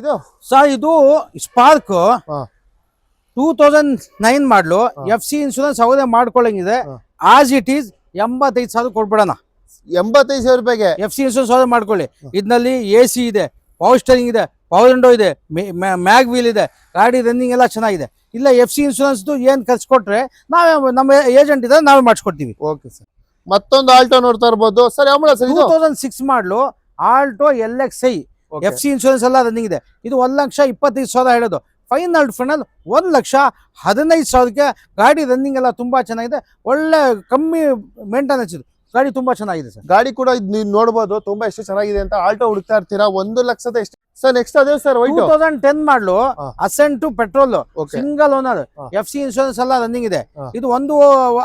ಇದು? ಸರ್ ಇದು Spark. Two thousand nine model. F C insurance ಅವರೇ ಮಾಡ್ಕೊಳ್ಳಂಗಿದೆ. ಆಸ್ ಇಟ್ ಈಸ್ ಎಂಬತ್ತೈದು ಸಾವಿರ ಕೊಟ್ಬಿಡೋಣ. ಎಂಬತ್ತೈದು ಸಾವಿರ ರೂಪಾಯಿಗೆ? ಎಫ್ ಸಿ ಇನ್ಶೂರೆನ್ಸ್ ಅವರೇ ಮಾಡ್ಕೊಳ್ಳಿ. ಇದರಲ್ಲಿ ಎ ಸಿ ಇದೆ ಪವರ್ ಸ್ಟೇರಿಂಗ್ ಇದೆ ಪವರ್ ವಿಂಡೋ ಇದೆ ಮ್ಯಾಗ್ ವೀಲ್ ಇದೆ ಗಾಡಿ ರನ್ನಿಂಗ್ ಎಲ್ಲ ಚೆನ್ನಾಗಿದೆ. ಇಲ್ಲ ಎಫ್ ಸಿ ಇನ್ಶೂರೆನ್ಸ್ದು ಏನು ಖರ್ಚು ಕೊಟ್ಟರೆ ನಾವೇ ನಮ್ಮ ಏಜೆಂಟ್ ಇದ್ದಾರೆ ನಾವೇ ಮಾಡಿಸ್ಕೊಡ್ತೀವಿ. ಓಕೆ ಸರ್ ಮತ್ತೊಂದು ಆಲ್ಟೋ ನೋಡ್ತಾ ಇರ್ಬೋದು. ಸರ್ ಯಾವ sir two thousand six model Alto L X I. F C insurance ಎಲ್ಲ ರನ್ನಿಂಗ್ ಇದೆ. ಇದು ಒಂದು ಲಕ್ಷ ಇಪ್ಪತ್ತೈದು ಸಾವಿರ ಹೇಳೋದು. ಫೈನಲ್ ಫೈನಲ್ ಒಂದು ಲಕ್ಷ ಹದಿನೈದು ಸಾವಿರಕ್ಕೆ ಗಾಡಿ ರನ್ನಿಂಗ್ ಎಲ್ಲ ತುಂಬಾ ಚೆನ್ನಾಗಿದೆ. ಒಳ್ಳೆ ಕಮ್ಮಿ ಮೇಂಟೆನೆನ್ಸ್ ಇದು. ಗಾಡಿ ತುಂಬಾ ಚೆನ್ನಾಗಿದೆ ಸರ್. ಗಾಡಿ ಕೂಡ ಇದ್ ನೀವು ನೋಡ್ಬೋದು ತುಂಬಾ ಎಷ್ಟು ಚೆನ್ನಾಗಿದೆ ಅಂತ ಆಲ್ಟೋ ಹುಡುಕ್ತಾ ಇರ್ತೀರಾ? ಒಂದು ಲಕ್ಷದ ಎಷ್ಟು ಸರ್ ನೆಕ್ಸ್ಟ್ ಅದೇ sir two thousand ten model Accent Accent petrol single owner F C insurance ಎಲ್ಲ ರನ್ನಿಂಗ್ ಇದೆ. ಇದು ಒಂದು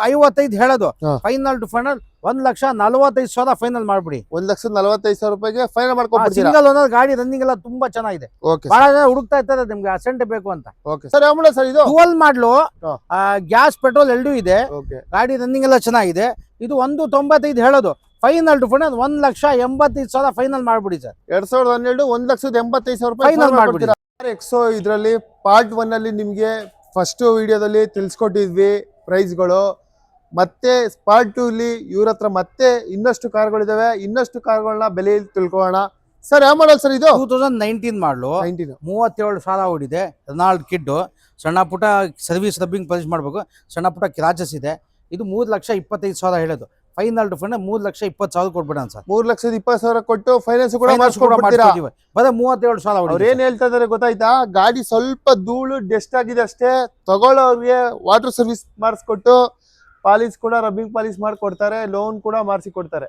ಐವತ್ತೈದು ಹೇಳೋದು. ಫೈನಲ್ ಟು ಫೈನಲ್ ಒಂದ್ ಲಕ್ಷ ನಲವತ್ತೈದು ಸಾವಿರ ಫೈನಲ್ ಮಾಡ್ಬಿಡಿ. ಒಂದ್ ಲಕ್ಷದ ನಲವತ್ತೈದು ಸಾವಿರ ರೂಪಾಯಿಗೆ ಫೈನಲ್ ಮಾಡ್ಕೊಂಡು ಸಿಂಗಲ್ ಓನರ್ ಗಾಡಿ ರನ್ನಿಂಗ್ ಎಲ್ಲ ತುಂಬಾ ಚೆನ್ನಾಗಿದೆ. ಓಕೆ ಬಹಳ ಜನ ಹುಡುಕ್ತಾ ಇರ್ತಾರೆ ನಿಮ್ಗೆ ಅಸೆಂಟ್ ಬೇಕು ಅಂತ. ಓಕೆ ಸರ್ ಯಾವ ಸರ್ ಇದು? Twelve model. ಗ್ಯಾಸ್ ಪೆಟ್ರೋಲ್ ಎರಡೂ ಇದೆ. ಓಕೆ ಗಾಡಿ ರನ್ನಿಂಗ್ ಎಲ್ಲ ಚೆನ್ನಾಗಿದೆ. ಇದು ಒಂದು ತೊಂಬತ್ತೈದು ಹೇಳೋದು. ಫೈನಲ್ ಟು ಫೈನಲ್ ಒಂದ್ ಲಕ್ಷ ಎಂಬತ್ತೈದು ಸಾವಿರ ಫೈನಲ್ ಮಾಡ್ಬಿಡಿ ಸರ್ ಎರಡ್ ಸಾವಿರದ ಹನ್ನೆರಡು ಒಂದ್ ಲಕ್ಷದ ಎಂಬತ್ತೈದು ಸಾವಿರ ರೂಪಾಯಿ ಫೈನಲ್ ಮಾಡ್ಬಿಡಿ. ಎಕ್ಸೋ ಇದರಲ್ಲಿ ಪಾರ್ಟ್ ಒನ್ ಅಲ್ಲಿ ನಿಮ್ಗೆ ಫಸ್ಟ್ ವಿಡಿಯೋದಲ್ಲಿ ತಿಳಿಸ್ಕೊಟ್ಟಿದ್ವಿ ಪ್ರೈಸ್ಗಳು ಮತ್ತೆ ಸ್ಪಾಟ್ ಟು ಇಲ್ಲಿ ಇವ್ರ ಹತ್ರ ಮತ್ತೆ ಇನ್ನಷ್ಟು ಕಾರ್ಗಳಿದಾವೆ ಇನ್ನಷ್ಟು ಕಾರ್ಗಳನ್ನ ಬೆಲೆಯಲ್ಲಿ ತಿಳ್ಕೊಳ್ಳೋಣ. ಸರ್ ಯಾವ ಮಾಡಲ್ ಸರ್ ಇದು? Two thousand nineteen model. Nineteen ಮೂವತ್ತೇಳು ಸಾಲ ಓಡಿದೆ. ಹದಿನಾಲ್ಕು ಕಿಡ್ಡು ಸಣ್ಣ ಪುಟ್ಟ ಸರ್ವಿಸ್ ರಬ್ಬಿಂಗ್ ಪರ್ಚೇಸ್ ಮಾಡಬೇಕು. ಸಣ್ಣ ಪುಟ್ಟ ಕ್ರಾಚಸ್ ಇದೆ. ಇದು ಮೂರು ಲಕ್ಷ ಇಪ್ಪತ್ತೈದು ಸಾವಿರ ಹೇಳೋದು ಫೈನಲ್ ಟು ಫೈನಲ್ ಮೂರು ಲಕ್ಷ ಇಪ್ಪತ್ತು ಸಾವಿರ ಕೊಟ್ಬಿಡೋಣ ಸರ್ ಮೂರ್ ಲಕ್ಷದ ಇಪ್ಪತ್ತು ಸಾವಿರ ಕೊಟ್ಟು ಫೈನಾನ್ಸ್ ಕೂಡ ಮಾಡಿಸ್ಕೊಡ್ತೀರಾ ಬರೀ ಮೂವತ್ತೇಳು ಸಾವಿರ ಅವ್ರು ಏನ್ ಹೇಳ್ತಾ ಇದಾರೆ ಗೊತ್ತಾಯ್ತಾ? ಗಾಡಿ ಸ್ವಲ್ಪ ಧೂಳು ಡೆಸ್ಟ್ ಆಗಿದೆ ಅಷ್ಟೇ. ತಗೊಳ್ಳೋರಿಗೆ ವಾಟರ್ ಸರ್ವಿಸ್ ಮಾಡಿಸ್ಕೊಟ್ಟು ಪಾಲಿಸ್ ಕೂಡ ರಬ್ಬಿಂಗ್ ಪಾಲಿಸ್ ಮಾಡ್ಕೊಡ್ತಾರೆ ಲೋನ್ ಕೂಡ ಮಾಡಿಸಿ ಕೊಡ್ತಾರೆ.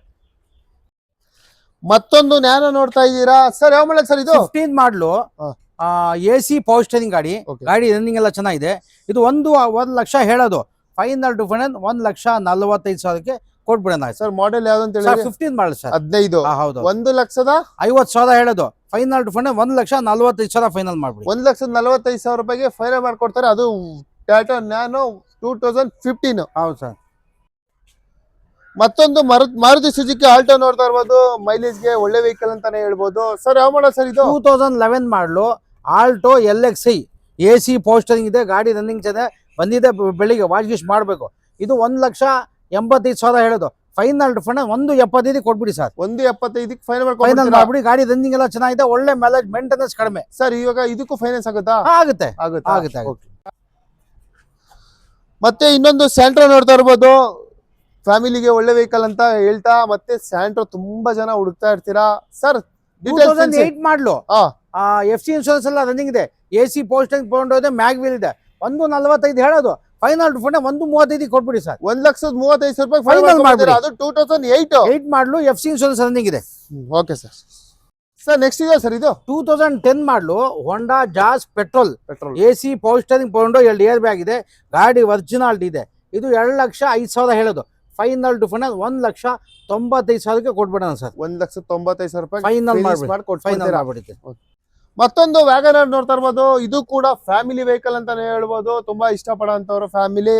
ಮತ್ತೊಂದು ನ್ಯಾನ ನೋಡ್ತಾ ಇದ್ದೀರಾ? ಸರ್ ಯಾವ ಮಾಡ್ಲಕ್ ಸರ್ ಇದು? Fifteen model. A C power steering ಗಾಡಿ. ಗಾಡಿ ರನ್ನಿಂಗ್ ಎಲ್ಲ ಚೆನ್ನಾಗಿದೆ. ಇದು ಒಂದು ಒಂದ್ ಲಕ್ಷ ಹೇಳೋದು. ಫೈನಲ್ ಟು ಫೈನಲ್ ಒಂದ್ ಲಕ್ಷ ನಲ್ವತ್ತೈದು ಸಾವಿರಕ್ಕೆ ಕೊಟ್ಬಿಡೋಣ. ಸರ್ ಮಾಡೆಲ್ ಯಾವ್ದು ಅಂತ ಹೇಳಿದ್ರೆ ಫಿಫ್ಟೀನ್ ಮಾಡಲ್ ಸರ್. ಹದಿನೈದು. ಹೌದು. ಒಂದು ಲಕ್ಷದ? ಐವತ್ತು ಸಾವಿರ ಹೇಳೋದು. ಫೈನಲ್ ಟು ಫೈನಲ್ ಒಂದ್ ಲಕ್ಷ ನಲವತ್ತೈದು ಸಾವಿರ ಫೈನಲ್ ಮಾಡ್ಬಿಡಿ. ಒಂದ್ ಲಕ್ಷದ ನಲವತ್ತೈದು ಸಾವಿರ ರೂಪಾಯಿಗೆ ಫೈನಲ್ ಮಾಡ್ಕೊಡ್ತಾರೆ. ಅದು Tata Nano two thousand fifteen ಹೌದು ಸರ್. ಮತ್ತೊಂದು ಮರು- ಮಾರುತಿ ಸುಜುಕಿ ಆಲ್ಟೋ ನೋಡ್ತಾ ಇರ್ಬೋದು ಮೈಲೇಜ್ಗೆ ಒಳ್ಳೆ ವೆಹಿಕಲ್ ಅಂತಾನೆ ಹೇಳ್ಬೋದು. ಸರ್ ಯಾವ ಮಾಡೋ ಸರ್ ಇದು? Two thousand eleven model Alto L X I A C ಪೋಸ್ಟರಿಂಗ್ ಇದೆ ಗಾಡಿ ರನ್ನಿಂಗ್ ಇದೆ ಬಂದಿದೆ ಬೆಳಿಗ್ಗೆ ವಾಶ್ ಗಿಶ್ ಮಾಡಬೇಕು. ಇದು ಒಂದು ಲಕ್ಷ ಎಂಬತ್ತೈದು ಸಾವಿರ ಹೇಳೋದು. ಫೈನಲ್ ಫೈನಲ್ ಒಂದು ಎಪ್ಪತ್ತೈದು ಕೊಟ್ಬಿಡಿ ಸರ್. ಒಂದು ಎಪ್ಪತ್ತೈದಕ್ಕೆ ಫೈನಲ್ ಫೈನಲ್ ಮಾಡ್ಬಿಡಿ ಗಾಡಿ ರನ್ನಿಂಗ್ ಎಲ್ಲ ಚೆನ್ನಾಗಿದೆ ಒಳ್ಳೆ ಮೈಲೇಜ್ ಮೇಂಟೆನೆನ್ಸ್ ಕಡಿಮೆ. ಸರ್ ಇವಾಗ ಇದಕ್ಕೂ ಫೈನಾನ್ಸ್ ಆಗುತ್ತಾ? ಆಗುತ್ತೆ. ಆಗುತ್ತೆ, ಆಗುತ್ತೆ. ಮತ್ತೆ ಇನ್ನೊಂದು ಸ್ಯಾಂಟ್ರೋ ನೋಡ್ತಾ ಇರ್ಬೋದು. ಫ್ಯಾಮಿಲಿಗೆ ಒಳ್ಳೆ ವೆಹಿಕಲ್ ಅಂತ ಹೇಳ್ತಾ ಮತ್ತೆ ಸ್ಯಾಂಟ್ರೋ ತುಂಬಾ ಜನ ಹುಡುಕ್ತಾ ಇರ್ತೀರಾ? Sir eight model. F C insurance ಎಲ್ಲ ರನ್ನಿಂಗ್ ಇದೆ. ಎ ಸಿ ಪೋಸ್ಟಿಂಗ್ ತಗೊಂಡು ಇದೆ ಮ್ಯಾಗ್ ವೀಲ್ ಇದೆ. ಒಂದು ನಲವತ್ತೈದು ಹೇಳೋದು. ಫೈನಲ್ ಫೋನ್ ಒಂದು ಮೂವತ್ತೈದು ಕೊಟ್ಬಿಡಿ ಸರ್. ಒಂದ್ ಲಕ್ಷದ ಮೂವತ್ತೈದು ಸಾವಿರ ರೂಪಾಯಿ ಫೈನಲ್ ಮಾಡ್ಬಿಡಿ. ಅದು two thousand eight eight model F C insurance running ಇದೆ. ಓಕೆ ಸರ್ ಸರ್ ನೆಕ್ಸ್ಟ್ ಇದೆ ಸರ್ ಇದು? Two thousand ten model Honda Jazz petrol petrol A C power steering pound ಎರಡು ಏರ್ ಬ್ಯಾಗ್ ಇದೆ ಗಾಡಿ ಒರಿಜಿನಲ್ ಇದೆ. ಇದು ಎರಡು ಲಕ್ಷ ಐದು ಸಾವಿರ ಹೇಳೋದು. ಫೈನಲ್ ಟು ಫೈನಲ್ ಒಂದ್ ಲಕ್ಷ ತೊಂಬತ್ತೈದು ಸಾವಿರಕ್ಕೆ ಕೊಟ್ಬಿಡೋಣ ಸರ್. ಒಂದ್ ಲಕ್ಷ ತೊಂಬತ್ತೈದು ಸಾವಿರ ರೂಪಾಯಿ ಫೈನಲ್ ಮಾಡಿ ಫೈನಲ್ ಆಗ್ಬಿಡುತ್ತೆ ಮತ್ತೊಂದು ಮತ್ತೊಂದು ವ್ಯಾಗನರ್ ನೋಡ್ತಾ ಇರ್ಬೋದು. ಇದು ಕೂಡ ಫ್ಯಾಮಿಲಿ ವೆಹಿಕಲ್ ಅಂತಾನೆ ಹೇಳ್ಬೋದು. ತುಂಬಾ ಇಷ್ಟಪಡೋಂಥವ್ರು ಫ್ಯಾಮಿಲಿ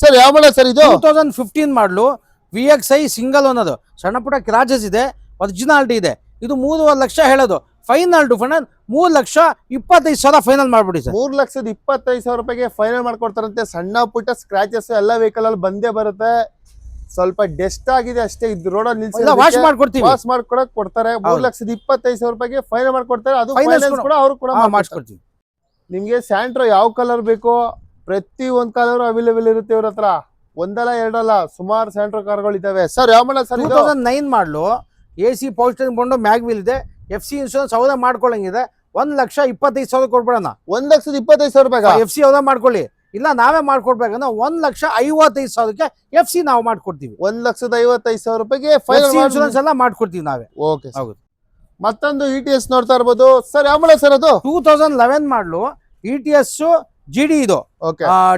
ಸರ್ ಯಾವ ಮಾಡ ಸರ್ ಇದು? Two thousand fifteen model V X I single ಅನ್ನೋದು ಸಣ್ಣ ಪುಟ್ಟ ಕ್ರಾಚಸ್ ಇದೆ. ಒರಿಜಿನಾಲಿಟಿ ಇದೆ. ಇದು ಮೂರುವರೆ ಲಕ್ಷ ಹೇಳೋದು. ಫೈನಲ್ ಟು ಫೈನಲ್ ಮೂರು ಲಕ್ಷ ಇಪ್ಪತ್ತೈದು ಸಾವಿರ ಫೈನಲ್ ಮಾಡ್ಬಿಡಿ ಸರ್. ಮೂರ್ ಲಕ್ಷದ ಇಪ್ಪತ್ತೈದು ಸಾವಿರ ರೂಪಾಯಿಗೆ ಫೈನಲ್ ಮಾಡ್ಕೊಡ್ತಾರಂತೆ. ಸಣ್ಣ ಪುಟ್ಟ ಸ್ಕ್ರಾಚಸ್ ಎಲ್ಲ ವೆಹಿಕಲ್ ಅಲ್ಲಿ ಬಂದೇ ಬರುತ್ತೆ. ಸ್ವಲ್ಪ ಡೆಸ್ಟ್ ಆಗಿದೆ ಅಷ್ಟೇ. ಇದು ರೋಡ್ ನಿಲ್ಸಿ ವಾಶ್ ಮಾಡ್ಕೊಡ್ತೀವಿ. ವಾಶ್ ಮಾಡ್ಕೊಡಕ್ ಕೊಡ್ತಾರೆ. ಮೂರು. ಲಕ್ಷದ ಇಪ್ಪತ್ತೈದು ಸಾವಿರ ರೂಪಾಯಿಗೆ ಫೈನಲ್ ಮಾಡ್ಕೊಡ್ತಾರೆ. ಅದು ಫೈನಲ್ ಫೈನಾನ್ಸ್ ಕೂಡ- ಅವ್ರು ಕೂಡ. ಮಾಡಿಸ್ಕೊಡ್ತೀವಿ ನಿಮ್ಗೆ ಸ್ಯಾಂಟ್ರೋ ಯಾವ ಕಲರ್ ಬೇಕೋ? ಪ್ರತಿ ಒಂದ್ ಕಲರ್ ಅವೈಲೇಬಲ್ ಇರುತ್ತೆ ಇವ್ರ ಹತ್ರ. ಒಂದಲ್ಲ ಎರಡಲ್ಲ ಸುಮಾರು ಸ್ಯಾಂಟ್ರೋ ಕಾರ್ಗಳು ಇದಾವೆ ಸರ್ ಯಾವ model sir nine model. A C ಪೌಸ್ಟಿಂಗ್ ಬಂದು ಮ್ಯಾಗ್ ವೀಲ್ ಇದೆ ಎಫ್ ಸಿ ಇನ್ಶೂರೆನ್ಸ್ ಯಾವುದೇ ಮಾಡ್ಕೊಳ್ಳಂಗಿದೆ ಒಂದು ಲಕ್ಷ ಇಪ್ಪತ್ತೈದು ಸಾವಿರ ಕೊಟ್ಬಿಡೋಣ. ಒಂದ್ ಲಕ್ಷದ ಇಪ್ಪತ್ತೈದು ಸಾವಿರ ರೂಪಾಯಿ ಎಫ್ ಸಿ ಹೌದಾ ಮಾಡ್ಕೊಳ್ಳಿ. ಇಲ್ಲ ನಾವೇ ಮಾಡ್ಕೊಡ್ಬೇಕಂದ್ರೆ ಒಂದ್ ಲಕ್ಷ ಐವತ್ತೈದು ಸಾವಿರಕ್ಕೆ ಎಫ್ ಸಿ ನಾವು ಮಾಡ್ಕೊಡ್ತೀವಿ. ಒಂದ್ ಲಕ್ಷದ ಐವತ್ತೈದು ಸಾವಿರ ರೂಪಾಯಿಗೆ ಫೈವ್ ಸಿ ಫೈನಲ್ ಇನ್ಶೂರೆನ್ಸ್ ಎಲ್ಲ ಮಾಡ್ಕೊಡ್ತೀವಿ ನಾವೇ. ಓಕೆ ಹೌದು. ಮತ್ತೊಂದು ಇ ಟಿ ಎಸ್ ನೋಡ್ತಾ ಇರ್ಬೋದು. ಸರ್ ಯಾವ ಸರ್ ಅದು two thousand eleven model. E T S G D ಇದು.